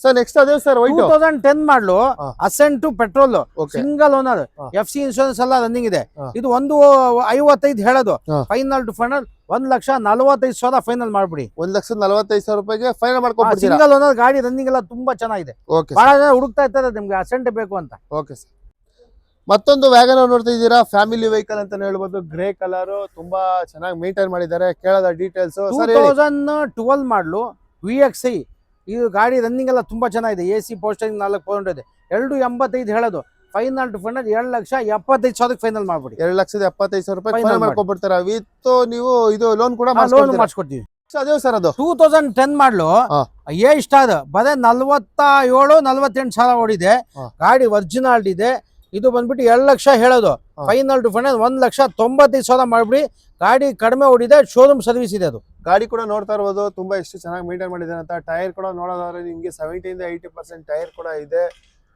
ಸರ್ ನೆಕ್ಸ್ಟ್ ಅದೇ sir two thousand ten model. Accent to petrol single owner. F C insurance ಎಲ್ಲ ರನ್ನಿಂಗ್ ಇದೆ. ಇದು ಒಂದು ಐವತ್ತೈದು ಹೇಳೋದು. ಫೈನಲ್ ಟು ಫೈನಲ್ ಒಂದ್ ಲಕ್ಷ ನಲವತ್ತೈದು ಸಾವಿರ ಫೈನಲ್ ಮಾಡ್ಬಿಡಿ. ಒಂದ್ ಲಕ್ಷದ ನಲವತ್ತೈದು ಸಾವಿರ ರೂಪಾಯಿಗೆ ಫೈನಲ್ ಮಾಡ್ಕೊಂಡು ಸಿಂಗಲ್ ಓನರ್ ಗಾಡಿ ರನ್ನಿಂಗ್ ಎಲ್ಲ ತುಂಬಾ ಚೆನ್ನಾಗಿದೆ. ಬಹಳ ಜನ ಹುಡುಕ್ತಾ ಇರ್ತಾರೆ ನಿಮ್ಗೆ ಅಸೆಂಟ್ ಬೇಕು ಅಂತ. ಓಕೆ ಸರ್ ಮತ್ತೊಂದು ವ್ಯಾಗನ್ ನೋಡ್ತಾ ಇದ್ದೀರಾ? ಫ್ಯಾಮಿಲಿ ವೆಹಿಕಲ್ ಅಂತ ಹೇಳ್ಬೋದು. ಗ್ರೇ ಕಲರ್ ತುಂಬಾ ಚೆನ್ನಾಗಿ ಮೇಂಟೈನ್ ಮಾಡಿದ್ದಾರೆ. ಕೇಳದ details two thousand twelve model V X I ಇದು ಗಾಡಿ ರನ್ನಿಂಗ್ ಎಲ್ಲ ತುಂಬಾ ಚೆನ್ನಾಗಿದೆ. ಎ ಸಿ ಪೋಸ್ಟರಿಂಗ್ ನಾಲ್ಕು ಪೌಂಡ್ ಇದೆ. ಎರಡು ಎಂಬತ್ತೈದು ಹೇಳೋದು. ಫೈನಲ್ ಟು ಫೈನಲ್ ಎರಡು ಲಕ್ಷ ಎಪ್ಪತ್ತೈದು ಸಾವಿರಕ್ಕೆ ಫೈನಲ್ ಮಾಡ್ಬಿಡಿ. ಎರಡು ಲಕ್ಷದ ಎಪ್ಪತ್ತೈದು ಸಾವಿರ ರೂಪಾಯಿ ಫೈನಲ್ ಫೈನ್ ಮಾಡಿ. ಮಾಡ್ಕೊಬಿಡ್ತಾರ? ವಿತ್ ನೀವು ಇದು ಲೋನ್ ಕೂಡ ಲೋನ್ ಮಾಡಿಸ್ಕೊಡ್ತೀವಿ. ಅದೇ ಸರ್ ಅದು? ಟೂ ತೌಸಂಡ್ ಟೆನ್ ಮಾಡ್ಲು ಏ ಇಷ್ಟ ಅದು. ಬರೇ ನಲ್ವತ್ತ ಏಳು ನಲ್ವತ್ತೆಂಟು ಸಾವಿರ ಓಡಿದೆ. ಗಾಡಿ ಒರಿಜಿನಾಲ್ಡ್ ಇದೆ. ಇದು ಬಂದ್ಬಿಟ್ಟು ಎರಡು ಲಕ್ಷ ಹೇಳೋದು. ಫೈನಲ್ ಟು ಫೈನಲ್ ಒಂದ್ ಲಕ್ಷ ತೊಂಬತ್ತೈದು ಸಾವಿರ ಮಾಡ್ಬಿಡಿ. ಗಾಡಿ ಕಡಿಮೆ ಓಡಿದೆ ಶೋರೂಮ್ ಸರ್ವಿಸ್ ಇದೆ ಅದು. ಗಾಡಿ ಕೂಡ ನೋಡ್ತಾ ಇರ್ಬೋದು ತುಂಬಾ ಎಷ್ಟು ಚೆನ್ನಾಗಿ ಮೇಂಟೈನ್ ಮಾಡಿದ್ದಾರೆ ಅಂತ. ಟೈರ್ ಕೂಡ ನೋಡೋದಾದ್ರೆ ನಿಮಗೆ ಸೆವೆಂಟಿಯಿಂದ ಏಯ್ಟಿ ಪರ್ಸೆಂಟ್ ಟೈರ್ ಕೂಡ ಇದೆ.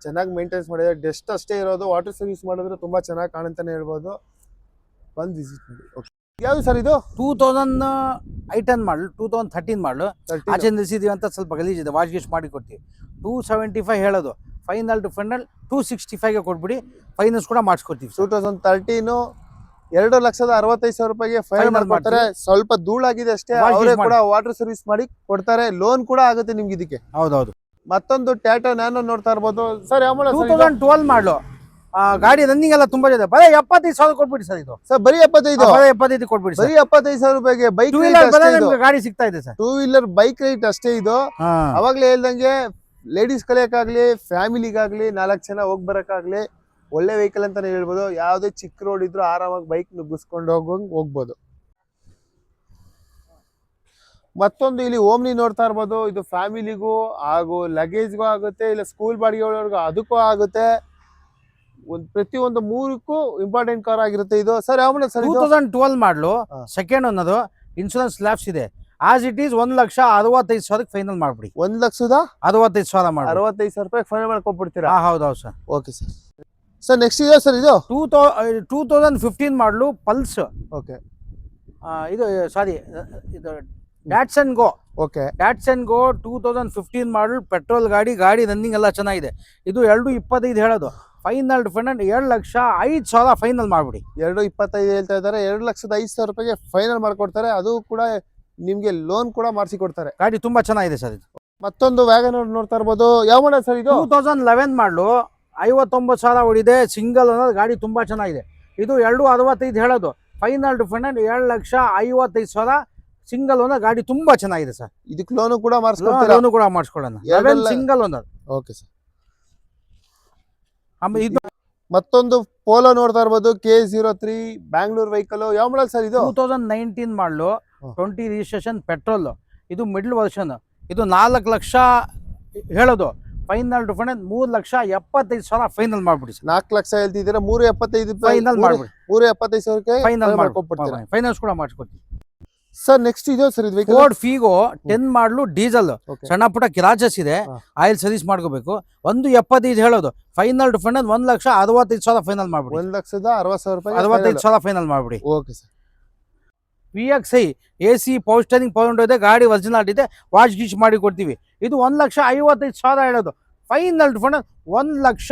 ಚೆನ್ನಾಗಿ ಮೇಂಟೈನ್ಸ್ ಮಾಡಿದೆ ಡೆಸ್ಟ್ ಅಷ್ಟೇ ಇರೋದು ವಾಟರ್ ಸರ್ವಿಸ್ ಮಾಡಿದ್ರೆ ತುಂಬಾ ಚೆನ್ನಾಗಿ ಕಾಣುತ್ತೆ ಹೇಳ್ಬೋದು. ಬಂದು ವಿಸಿಟ್ ಮಾಡಿ. ಓಕೆ ಯಾವುದು ಸರ್ ಇದು? Two thousand i ten model two thousand thirteen model 13 ಆಚೆ ನಿಲ್ಸಿದೀವಿ ಅಂತ ಸ್ವಲ್ಪ ಗಲೀಜಿದೆ ವಾಶ್ ಗೀಶ್ ಮಾಡಿ ಕೊಡ್ತೀವಿ. ಟೂ ಸೆವೆಂಟಿ ಫೈವ್ ಹೇಳೋದು. Final to final two sixty ಫೈವ್ಗೆ ಕೊಟ್ಬಿಡಿ ಫೈನಲ್ಸ್ ಕೂಡ ಮಾಡಿಸ್ಕೊಡ್ತೀವಿ ಟೂ ತೌಸಂಡ್ ತರ್ಟೀನು ಎರಡು ಲಕ್ಷದ ಅರವತ್ತೈದು ಸಾವಿರ ರೂಪಾಯಿಗೆ ಫೈನ್ ಮಾಡ್ಕೊಡ್ತಾರೆ. ಸ್ವಲ್ಪ ಧೂಳಾಗಿದೆ ಅಷ್ಟೇ. ಅವರೇ ಕೂಡ ವಾಟರ್ ಸರ್ವಿಸ್ ಮಾಡಿ ಕೊಡ್ತಾರೆ. ಲೋನ್ ಕೂಡ ಆಗುತ್ತೆ ನಿಮ್ಗೆ ಇದಕ್ಕೆ. ಹೌದೌದು. ಮತ್ತೊಂದು ಟ್ಯಾಟೋ ನಾನು ನೋಡ್ತಾ ಇರ್ಬೋದು. ಸರ್ ಟೂ ತೌಸಂಡ್ ಟ್ವೆಲ್ ಮಾಡಲು ಗಾಡಿ ರನ್ನಿಂಗ್ ಎಲ್ಲ ತುಂಬಾ ಇದೆ. ಬರೀ ಎಪ್ಪತ್ತೈದು ಸಾವಿರ ಕೊಟ್ಬಿಡಿ ಸರ್ ಇದು. ಸರ್ ಬರೀ ಎಪ್ಪತ್ತೈದು? ಬರೀ ಎಪ್ಪತ್ತೈದು ಕೊಟ್ಬಿಡಿ ಸರ್ ಬರೀ ಎಪ್ಪತ್ತೈದು ಸಾವಿರ ರೂಪಾಯಿಗೆ ಬೈಕ್ ಟೂ ವೀಲರ್ ಗಾಡಿ ಸಿಗ್ತಾ ಇದೆ sir two wheeler bike rate ಅಷ್ಟೇ ಇದು. ಅವಾಗ್ಲೇ ಹೇಳ್ದಂಗೆ ಲೇಡೀಸ್ ಕಲಿಯಕ್ಕಾಗ್ಲಿ ಫ್ಯಾಮಿಲಿಗಾಗ್ಲಿ ನಾಲ್ಕು ಜನ ಹೋಗ್ ಬರಕ್ಕಾಗ್ಲಿ ಒಳ್ಳೆ ವೆಹಿಕಲ್ ಅಂತಾನೆ ಹೇಳ್ಬೋದು. ಯಾವುದೇ ಚಿಕ್ಕ ರೋಡ್ ಇದ್ರೂ ಆರಾಮಾಗಿ ಬೈಕ್ ನುಗ್ಗಿಸ್ಕೊಂಡು ಹೋಗಂಗ್ ಹೋಗ್ಬೋದು. ಮತ್ತೊಂದು ಇಲ್ಲಿ ಓಮ್ನಿ ನೋಡ್ತಾ ಇರ್ಬೋದು. ಇದು ಫ್ಯಾಮಿಲಿಗೂ ಹಾಗೂ ಲಗೇಜ್ಗೂ ಆಗುತ್ತೆ ಇಲ್ಲ ಸ್ಕೂಲ್ ಬಾಡಿಗೆಗಳವ್ರಿಗೂ ಅದಕ್ಕೂ ಆಗುತ್ತೆ. ಒಂದ್ ಪ್ರತಿಯೊಂದು ಮೂರಕ್ಕೂ ಇಂಪಾರ್ಟೆಂಟ್ ಕಾರ್ ಆಗಿರುತ್ತೆ ಇದು. ಸರ್ ಯಾವ sir two thousand twelve model second ಅನ್ನೋದು ಇನ್ಶೂರೆನ್ಸ್ ಲ್ಯಾಬ್ಸ್ ಇದೆ. ಆಸ್ ಇಟ್ ಈಸ್ ಒಂದ್ ಲಕ್ಷ ಅರವತ್ತೈದು ಸಾವಿರಕ್ಕೆ ಫೈನಲ್ ಮಾಡ್ಬಿಡಿ. ಒಂದ್ ಲಕ್ಷದ ಅರವತ್ತೈದು ಸಾವಿರ ಮಾಡಿ ಅರವತ್ತೈದು ಸಾವಿರ ರೂಪಾಯಿ ಫೈನಲ್ ಮಾಡ್ಕೊಬಿಡ್ತೀರಾ ಹೌದೌದು ಹೌದು ಹೌದು sir okay sir sir next ಇದೆ ಸರ್ ಇದು? ಟೂ ತೌ two thousand fifteen model Pulse okay ಇದು ಸಾರಿ ಇದು Datsun Go okay Datsun Go two thousand fifteen model petrol ಗಾಡಿ ಗಾಡಿ ರನ್ನಿಂಗ್ ಎಲ್ಲ ಚೆನ್ನಾಗಿದೆ. ಇದು ಎರಡು ಇಪ್ಪತ್ತೈದು ಹೇಳೋದು. ಫೈನಲ್ ಫೈನಲ್ ಎರಡು ಲಕ್ಷ ಐದು ಸಾವಿರ ಫೈನಲ್ ಮಾಡ್ಬಿಡಿ. ಎರಡು ಇಪ್ಪತ್ತೈದು ಹೇಳ್ತಾ ಇದ್ದಾರೆ. ಎರಡು ಲಕ್ಷದ ಐದು ಸಾವಿರ ರೂಪಾಯಿಗೆ ಫೈನಲ್ ಮಾಡಿಕೊಡ್ತಾರೆ. ಅದು ಕೂಡ ನಿಮಗೆ ಲೋನ್ ಕೂಡ ಮಾಡಿಸಿಕೊಡ್ತಾರೆ. ಗಾಡಿ ತುಂಬಾ ಚೆನ್ನಾಗಿದೆ ಸರ್ ಇದು. ಮತ್ತೊಂದು ವ್ಯಾಗನ್ ನೋಡ್ತಾ ಇರ್ಬೋದು. ಯಾವ ಮಾಡಲ್ ಸರ್ ಇದು? ಟೂ ತೌಸಂಡ್ ಲೆವೆನ್ ಮಾಡಲು ಐವತ್ತೊಂಬತ್ತು ಸಾವಿರ ಹೊಡಿದೆ ಸಿಂಗಲ್ ಅನ್ನೋದು ಗಾಡಿ ತುಂಬಾ ಚೆನ್ನಾಗಿದೆ. ಇದು ಎರಡು ಅರವತ್ತೈದು ಹೇಳೋದು. ಫೈನಲ್ ಟು ಫೈನಲ್ ಎರಡು ಲಕ್ಷ ಐವತ್ತೈದು ಸಾವಿರ ಸಿಂಗಲ್ ಅನ್ನೋ ಗಾಡಿ ತುಂಬಾ ಚೆನ್ನಾಗಿದೆ ಸರ್. ಇದಕ್ಕೆ ಲೋನು ಕೂಡ ಮಾಡಿಸ್ಕೊಡ್ತೀರಾ? ಲೋನು ಕೂಡ ಮಾಡಿಸ್ಕೊಳ್ಳೋಣ. ಲೆವೆನ್ ಸಿಂಗಲ್ ಅನ್ನೋದು. ಓಕೆ ಸರ್ ಆಮೇಲೆ ಇದು ಮತ್ತೊಂದು ಪೋಲೋ ನೋಡ್ತಾ ಇರ್ಬೋದು. K zero three Bangalore vehicle ಯಾವ ಮಾಡಲ್ ಸರ್ ಇದು? Two thousand nineteen model twenty registration petrol ಇದು ಮಿಡ್ಲ್ ವರ್ಷನ್ ಇದು ನಾಲ್ಕು ಲಕ್ಷ ಹೇಳೋದು. ಫೈನಲ್ ಡಿಫರೆನ್ಸ್ ಮೂರು ಲಕ್ಷ ಎಪ್ಪತ್ತೈದು ಸಾವಿರ ಫೈನಲ್ ಮಾಡ್ಬಿಡಿ ಸರ್. ನಾಲ್ಕು ಲಕ್ಷ ಹೇಳ್ತಿದ್ದೀರಾ? ಮೂರು ಎಪ್ಪತ್ತೈದು ಫೈನಲ್ ಮಾಡ್ಬಿಡಿ. ಮೂರು ಎಪ್ಪತ್ತೈದು ಸಾವಿರಕ್ಕೆ ಫೈನಲ್ ಮಾಡ್ಕೊಟ್ಬಿಡ್ತೀರಾ ಫೈನಾನ್ಸ್ ಕೂಡ ಮಾಡಿಸ್ಕೊಡ್ತೀವಿ ಸರ್ ನೆಕ್ಸ್ಟ್ ಇದೆಯೋ ಸರ್ ಇದು Ford Figo ten model diesel. ಸಣ್ಣ ಪುಟ್ಟ ಕಿರಾಚಸ್ ಇದೆ. ಆಯಿಲ್ ಸರ್ವಿಸ್ ಮಾಡ್ಕೋಬೇಕು. ಒಂದು ಎಪ್ಪತ್ತೈದು ಹೇಳೋದು. ಫೈನಲ್ ಡಿಫೆಂಡ್ ಒಂದ್ ಲಕ್ಷ ಅರವತ್ತೈದು ಸಾವಿರ ಫೈನಲ್ ಮಾಡ್ಬಿಡಿ. ಒಂದ್ ಲಕ್ಷದ ಅರವತ್ತು ಸಾವಿರ ರೂಪಾಯಿ ಅರವತ್ತೈದು ಸಾವಿರ ಫೈನಲ್ ಮಾಡ್ಬಿಡಿ. Okay sir V X I A C power steering power window ಇದೆ ಗಾಡಿ ಒರಿಜಿನಲ್ ಇದೆ ವಾಶ್ ಗೀಚ್ ಮಾಡಿ ಕೊಡ್ತೀವಿ. ಇದು ಒಂದ್ ಲಕ್ಷ ಐವತ್ತೈದು ಸಾವಿರ ಹೇಳೋದು. ಫೈನಲ್ ಫೈನಲ್ ಒಂದ್ ಲಕ್ಷ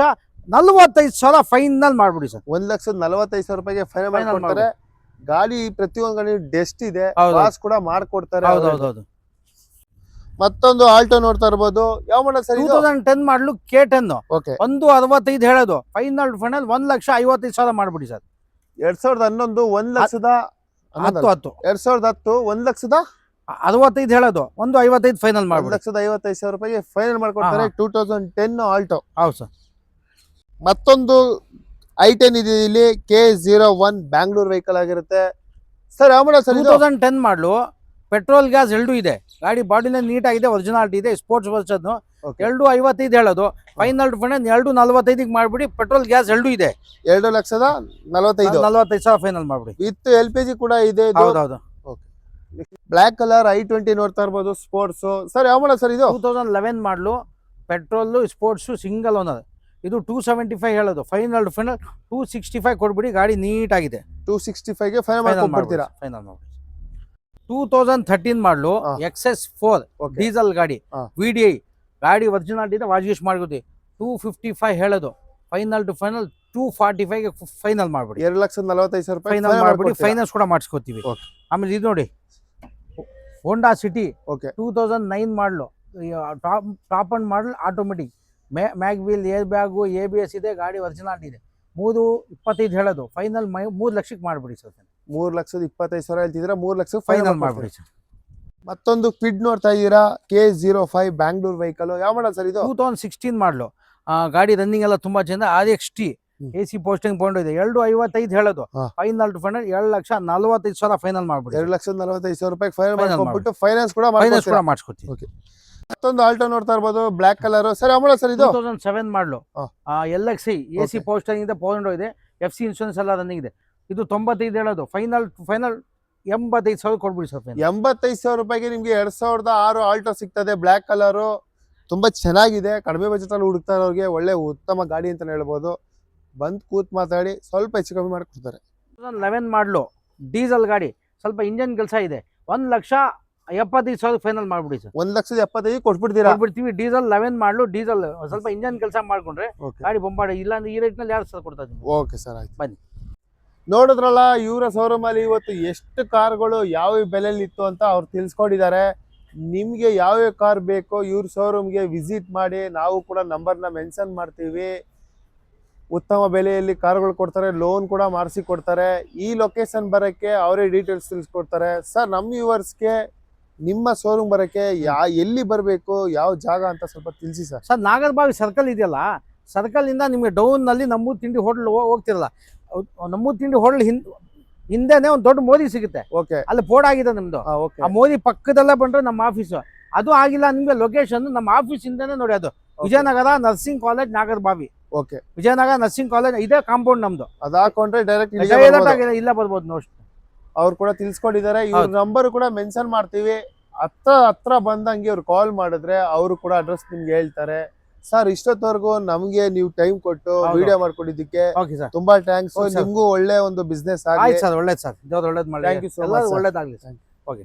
ನಲ್ವತ್ತೈದು ಸಾವಿರ ಫೈನಲ್ ಮಾಡ್ಬಿಡಿ ಸರ್. ಒಂದು ಲಕ್ಷದ ನಲವತ್ತೈದು ಸಾವಿರ ರೂಪಾಯಿಗೆ ಫೈನಲ್ ಮಾಡ್ಕೊಡ್ತಾರೆ. ಗಾಡಿ ಪ್ರತಿಯೊಂದು ಗಾಡಿ ಡೆಸ್ಟ್ ಇದೆ. ಕೂಡ ಮಾಡ್ಕೊಡ್ತಾರೆ ಹೌದು ಹೌದು ಹೌದು. ಮತ್ತೊಂದು ಆಲ್ಟೋ ನೋಡ್ತಾ ಇರ್ಬೋದು. ಯಾವ model sir two thousand ten model K ten okay ಒಂದು ಅರವತ್ತೈದು ಹೇಳೋದು. ಫೈನಲ್ ಫೈನಲ್ ಒಂದ್ ಲಕ್ಷ ಐವತ್ತೈದು ಸಾವಿರ ಮಾಡ್ಬಿಡಿ ಸರ್. ಎರಡ್ ಸಾವಿರದ ಹನ್ನೊಂದು ಒಂದ್ ಲಕ್ಷದ ಹತ್ತು. ಹತ್ತು. ಎರಡ್ ಸಾವಿರದ ಹತ್ತು ಒಂದ್ ಲಕ್ಷದ ಅರವತ್ತೈದು ಹೇಳೋದು. ಒಂದು ಐವತ್ತೈದು ಫೈನಲ್ ಮಾಡಿ ಲಕ್ಷದ ಐವತ್ತೈದು ಸಾವಿರ ರೂಪಾಯಿಗೆ ಫೈನಲ್ ಮಾಡ್ಕೊಡ್ತಾರೆ ಟೂ ತೌಸಂಡ್ ಟೆನ್ ಆಲ್ಟೋ ಹೌದು ಸರ್. ಮತ್ತೊಂದು ಐ ಟೆನ್ ಇದೆ ಇಲ್ಲಿ K zero one Bangalore vehicle ಆಗಿರುತ್ತೆ. ಸರ್ ಯಾವ model sir two thousand ten model. Petrol gas ಎರಡು ಇದೆ. ಗಾಡಿ ಬಾಡಿನ ನೀಟಾಗಿದೆ ಒರಿಜಿನಾಲಿಟಿ ಇದೆ ಸ್ಪೋರ್ಟ್ಸ್ ವರ್ಷದ್ದು. ಎರಡು ಐವತ್ತೈದು ಹೇಳೋದು. ಫೈನಲ್ ಫೈನಲ್ ಎರಡು ನಲ್ವತ್ತೈದಿಗೆ ಮಾಡ್ಬಿಡಿ ಪೆಟ್ರೋಲ್ ಗ್ಯಾಸ್ ಎರಡು ಇದೆ. ಎರಡು ಲಕ್ಷದ ನಲವತ್ತೈದು. ನಲ್ವತ್ತೈದು ಸಾವಿರ ಫೈನಲ್ ಮಾಡ್ಬಿಡಿ. ವಿತ್ ಎಲ್ ಪಿ ಜಿ ಕೂಡ ಇದೆ ಹೌದೌದು. ಬ್ಲಾಕ್ ಕಲರ್ ಐ ಟ್ವೆಂಟಿ ನೋಡ್ತಾ ಇರ್ಬೋದು ಸ್ಪೋರ್ಟ್ಸ್ ಸರ್ ಯಾವ ಮಾಡೋದು ಸರ್ ಇದು? Two thousand eleven model petrol sports single owner ಇದು ಟೂ ಸೆವೆಂಟಿ ಫೈವ್ ಹೇಳೋದು. Final final two sixty five ಕೊಡ್ಬಿಡಿ ಗಾಡಿ ನೀಟಾಗಿದೆ. ಟೂ ಸಿಕ್ಸ್ಟಿ ಫೈವ್ಗೆ ಫೈನಲ್ ಫೈನಲ್ ಮಾಡ್ಕೊಡ್ತೀರಾ ಫೈನಲ್ ಮಾಡಿ ಟೂ ತೌಸಂಡ್ ಥರ್ಟೀನ್ ಮಾಡಲು ಹಾ. ಎಕ್ಸ್ ಎಸ್ ಫೋರ್ ಡೀಸೆಲ್ ಗಾಡಿ. ವಿ ಡಿ ಐ ಗಾಡಿ ಒರಿಜಿನಾಲಿಟಿ ಇದೆ ವಾಶ್ ಯೂಸ್ ಮಾಡ್ಕೋತೀವಿ ಟೂ ಫಿಫ್ಟಿ ಫೈವ್ ಹೇಳೋದು. Final to final two forty five final ಮಾಡ್ಬಿಡಿ. ಎರಡು ಲಕ್ಷದ ನಲವತ್ತೈದು ಸಾವಿರ ರೂಪಾಯಿ ಫೈನಲ್ ಮಾಡ್ಬಿಡಿ ಫೈನಾನ್ಸ್ ಕೂಡ ಮಾಡಿಸ್ಕೋತೀವಿ. ಆಮೇಲೆ ಇದು ನೋಡಿ Honda City okay two thousand nine model. Top top end model automatic mag mag wheel air bag A B S ಇದೆ ಗಾಡಿ ಒರಿಜಿನಾಲಿಟಿ ಇದೆ. ಮೂರು ಇಪ್ಪತ್ತೈದು ಹೇಳೋದು. ಫೈನಲ್ ಮೈ ಮೂರು ಲಕ್ಷಕ್ಕೆ ಮಾಡಿಬಿಡಿ ಸರ್. ಮೂರ್ ಲಕ್ಷದ ಇಪ್ಪತ್ತೈದು ಸಾವಿರ ಹೇಳ್ತಿದ್ರೆ ಮೂರ್ ಲಕ್ಷ ಫೈನಲ್ ಮಾಡ್ಬಿಡಿ ಸರ್. ಮತ್ತೊಂದು ಕ್ವಿಡ್ ನೋಡ್ತಾ ಇದ್ದೀರಾ? K zero five Bangalore vehicle ಯಾವ ಮಾಡಲ್ ಸರ್ ಇದು? ಟೂ ತೌಸಂಡ್ ಸಿಕ್ಸ್ಟೀನ್ ಮಾಡಲು ಗಾಡಿ ರನ್ನಿಂಗ್ ಎಲ್ಲ ತುಂಬಾ ಚೆಂದ. R X T A C power steering power window ಇದೆ. ಎರಡು ಐವತ್ತೈದು ಹೇಳೋದು. ಫೈನಲ್ ಟು ಫೈನಲ್ ಎರಡು ಲಕ್ಷ ನಲ್ವತ್ತೈದು ಸಾವಿರ ಫೈನಲ್ ಮಾಡ್ಬಿಡಿ ಎರಡು ಲಕ್ಷದ ನಲವತ್ತೈದು ಸಾವಿರ ರೂಪಾಯಿ ಫೈನಲ್ ಮಾಡ್ಬಿಟ್ಟು ಫೈನಾನ್ಸ್ ಕೂಡ ಫೈನಾನ್ಸ್ ಕೂಡ ಮಾಡ್ಕೊಡ್ತೀರಾ ಓಕೆ ಮತ್ತೊಂದು ಆಲ್ಟೋ ನೋಡ್ತಾ ಇರ್ಬೋದು. ಬ್ಲಾಕ್ ಕಲರ್ ಸರ್ ಯಾವ ಸರ್ ಇದು? Thousand seven model. L X C A C power steering ಇದೆ ಪೌಂಡೋ ಇದೆ ಎಫ್ ಸಿ ಇನ್ಶೂರೆನ್ಸ್ ಎಲ್ಲ ರನ್ನಿಂಗ್ ಇದೆ. ಇದು ತೊಂಬತ್ತೈದು ಹೇಳೋದು. ಫೈನಲ್ ಫೈನಲ್ ಎಂಬತ್ತೈದು ಸಾವಿರ ಕೊಡ್ಬಿಡಿ ಸರ್ ಫೈನಲ್ ಎಂಬತ್ತೈದು ಸಾವಿರ ರೂಪಾಯಿಗೆ ನಿಮ್ಗೆ ಎರಡ್ ಸಾವಿರದ ಆರು ಆಲ್ಟೋ ಸಿಗ್ತದೆ ಬ್ಲ್ಯಾಕ್ ಕಲರು ತುಂಬಾ ಚೆನ್ನಾಗಿದೆ ಕಡಿಮೆ ಬಜೆಟ್ ಅಲ್ಲಿ ಹುಡುಕ್ತಾ ಇರೋರಿಗೆ ಒಳ್ಳೆ ಉತ್ತಮ ಗಾಡಿ ಅಂತ ಹೇಳ್ಬೋದು. ಬಂದ್ ಕೂತ್ ಮಾತಾಡಿ ಸ್ವಲ್ಪ ಹೆಚ್ಚು ಕಮ್ಮಿ ಮಾಡಿ ಕೊಡ್ತಾರೆ. ಲೆವೆನ್ ಮಾಡಲು ಡೀಸೆಲ್ ಗಾಡಿ ಸ್ವಲ್ಪ ಇಂಜನ್ ಕೆಲಸ ಇದೆ. ಒಂದ್ ಲಕ್ಷ ಎಪ್ಪತ್ತೈದು ಸಾವಿರ ಫೈನಲ್ ಮಾಡ್ಬಿಡಿ ಸರ್. ಒಂದ್ ಲಕ್ಷದ ಎಪ್ಪತ್ತೈದು ಕೊಟ್ಬಿಡ್ತೀರಾ? ಬಿಡ್ತೀವಿ ಡೀಸೆಲ್ ಲೆವೆನ್ ಮಾಡ್ಲು ಡೀಸೆಲ್ ಸ್ವಲ್ಪ ಇಂಜನ್ ಕೆಲಸ ಮಾಡ್ಕೊಂಡ್ರೆ ಗಾಡಿ ಬೊಂಬಾಡಿ ಇಲ್ಲ ಅಂದ್ರೆ ಈ ರೇಟ್ನಲ್ಲಿ ಯಾರು ಸರ್ ಕೊಡ್ತಾ ಇದ್ದೀನಿ? ಓಕೆ ಸರ್ ಆಯ್ತು. ಬನ್ನಿ. ನೋಡಿದ್ರಲ್ಲ, ಇವರ ಶೋರೂಮ್ ಅಲ್ಲಿ ಇವತ್ತು ಎಷ್ಟು ಕಾರ್ಗಳು ಯಾವ ಬೆಲೆಯಲ್ಲಿ ಇತ್ತು ಅಂತ ಅವ್ರು ತಿಳಿಸ್ಕೊಂಡಿದ್ದಾರೆ. ನಿಮ್ಗೆ ಯಾವ ಕಾರ್ ಬೇಕೋ ಇವ್ರ ಶೋರೂಮ್ಗೆ ವಿಸಿಟ್ ಮಾಡಿ, ನಾವು ಕೂಡ ನಂಬರ್ನ ಮೆನ್ಷನ್ ಮಾಡ್ತೀವಿ. ಉತ್ತಮ ಬೆಲೆಯಲ್ಲಿ ಕಾರ್ಗಳು ಕೊಡ್ತಾರೆ ಲೋನ್ ಕೂಡ ಮಾಡಿಸಿ ಕೊಡ್ತಾರೆ. ಈ ಲೊಕೇಶನ್ ಬರೋಕ್ಕೆ ಅವರೇ ಡೀಟೇಲ್ಸ್ ತಿಳಿಸ್ಕೊಡ್ತಾರೆ. ಸರ್ ನಮ್ಮ ವ್ಯೂವರ್ಸ್ಗೆ ನಿಮ್ಮ ಶೋರೂಮ್ ಬರೋಕ್ಕೆ ಯಾ, ಎಲ್ಲಿ ಬರಬೇಕು, ಯಾವ ಜಾಗ ಅಂತ ಸ್ವಲ್ಪ ತಿಳಿಸಿ ಸರ್ ಸರ್ ನಾಗರಬಾವಿ ಸರ್ಕಲ್ ಇದೆಯಲ್ಲ ಸರ್ಕಲ್ ಇಂದ ನಿಮಗೆ ಡೌನ್ನಲ್ಲಿ ನಮ್ಮೂರ್ ತಿಂಡಿ ಹೋಟ್ಲ್ ಹೋಗ್ತಿರಲ್ಲ. ನಮ್ಮೂರ್ ತಿಂಡಿ ಹೊರಳು ಹಿಂದ್ ಹಿಂದೆನೆ ಒಂದು ದೊಡ್ಡ ಮೋದಿ ಸಿಗುತ್ತೆ. ಓಕೆ ಅಲ್ಲಿ ಬೋರ್ಡ್ ಆಗಿದೆ ನಮ್ದು. ಆ ಮೋದಿ ಪಕ್ಕದಲ್ಲೇ ಬಂದ್ರೆ ನಮ್ಮ ಆಫೀಸ್ ಅದು ಆಗಿಲ್ಲ ನಿಮ್ಗೆ ಲೊಕೇಶನ್ ನಮ್ಮ ಆಫೀಸ್ ಇಂದನೇ ನೋಡಿ ಅದು. Vijayanagar nursing college Nagarbhavi okay Vijayanagar nursing college ಇದೇ ಕಾಂಪೌಂಡ್ ನಮ್ದು. ಅದು ಹಾಕೊಂಡ್ರೆ ಡೈರೆಕ್ಟ್ ಇಲ್ಲ ಬರ್ಬೋದು. ನೋಸ್ಟ್ ಅವ್ರು ಕೂಡ ತಿಳ್ಸ್ಕೊಂಡಿದ್ದಾರೆ. ಇವ್ರ ನಂಬರ್ ಕೂಡ ಮೆನ್ಷನ್ ಮಾಡ್ತೀವಿ. ಹತ್ರ ಹತ್ರ ಬಂದಂಗೆ ಇವ್ರು ಕಾಲ್ ಮಾಡಿದ್ರೆ ಅವರು ಕೂಡ ಅಡ್ರೆಸ್ ನಿಮ್ಗೆ ಹೇಳ್ತಾರೆ. ಸರ್ ಇಷ್ಟೊತ್ತವರೆಗೂ ನಮ್ಗೆ ನೀವು ಟೈಮ್ ಕೊಟ್ಟು. ವಿಡಿಯೋ ಮಾಡ್ಕೊಂಡಿದ್ದಕ್ಕೆ ಓಕೆ ಸರ್ ತುಂಬಾ ಥ್ಯಾಂಕ್ಸ್ ನಿಮ್ಗೂ ಒಳ್ಳೆ ಒಂದು ಬಿಸ್ನೆಸ್ ಆಯ್ತು ಆಗಲಿ ಸರ್ ಒಳ್ಳೇದು ಸರ್ ಒಳ್ಳೇದು ಮಾಡಿ ಒಳ್ಳೇದಾಗ್ಲಿ ಸರ್ ಓಕೆ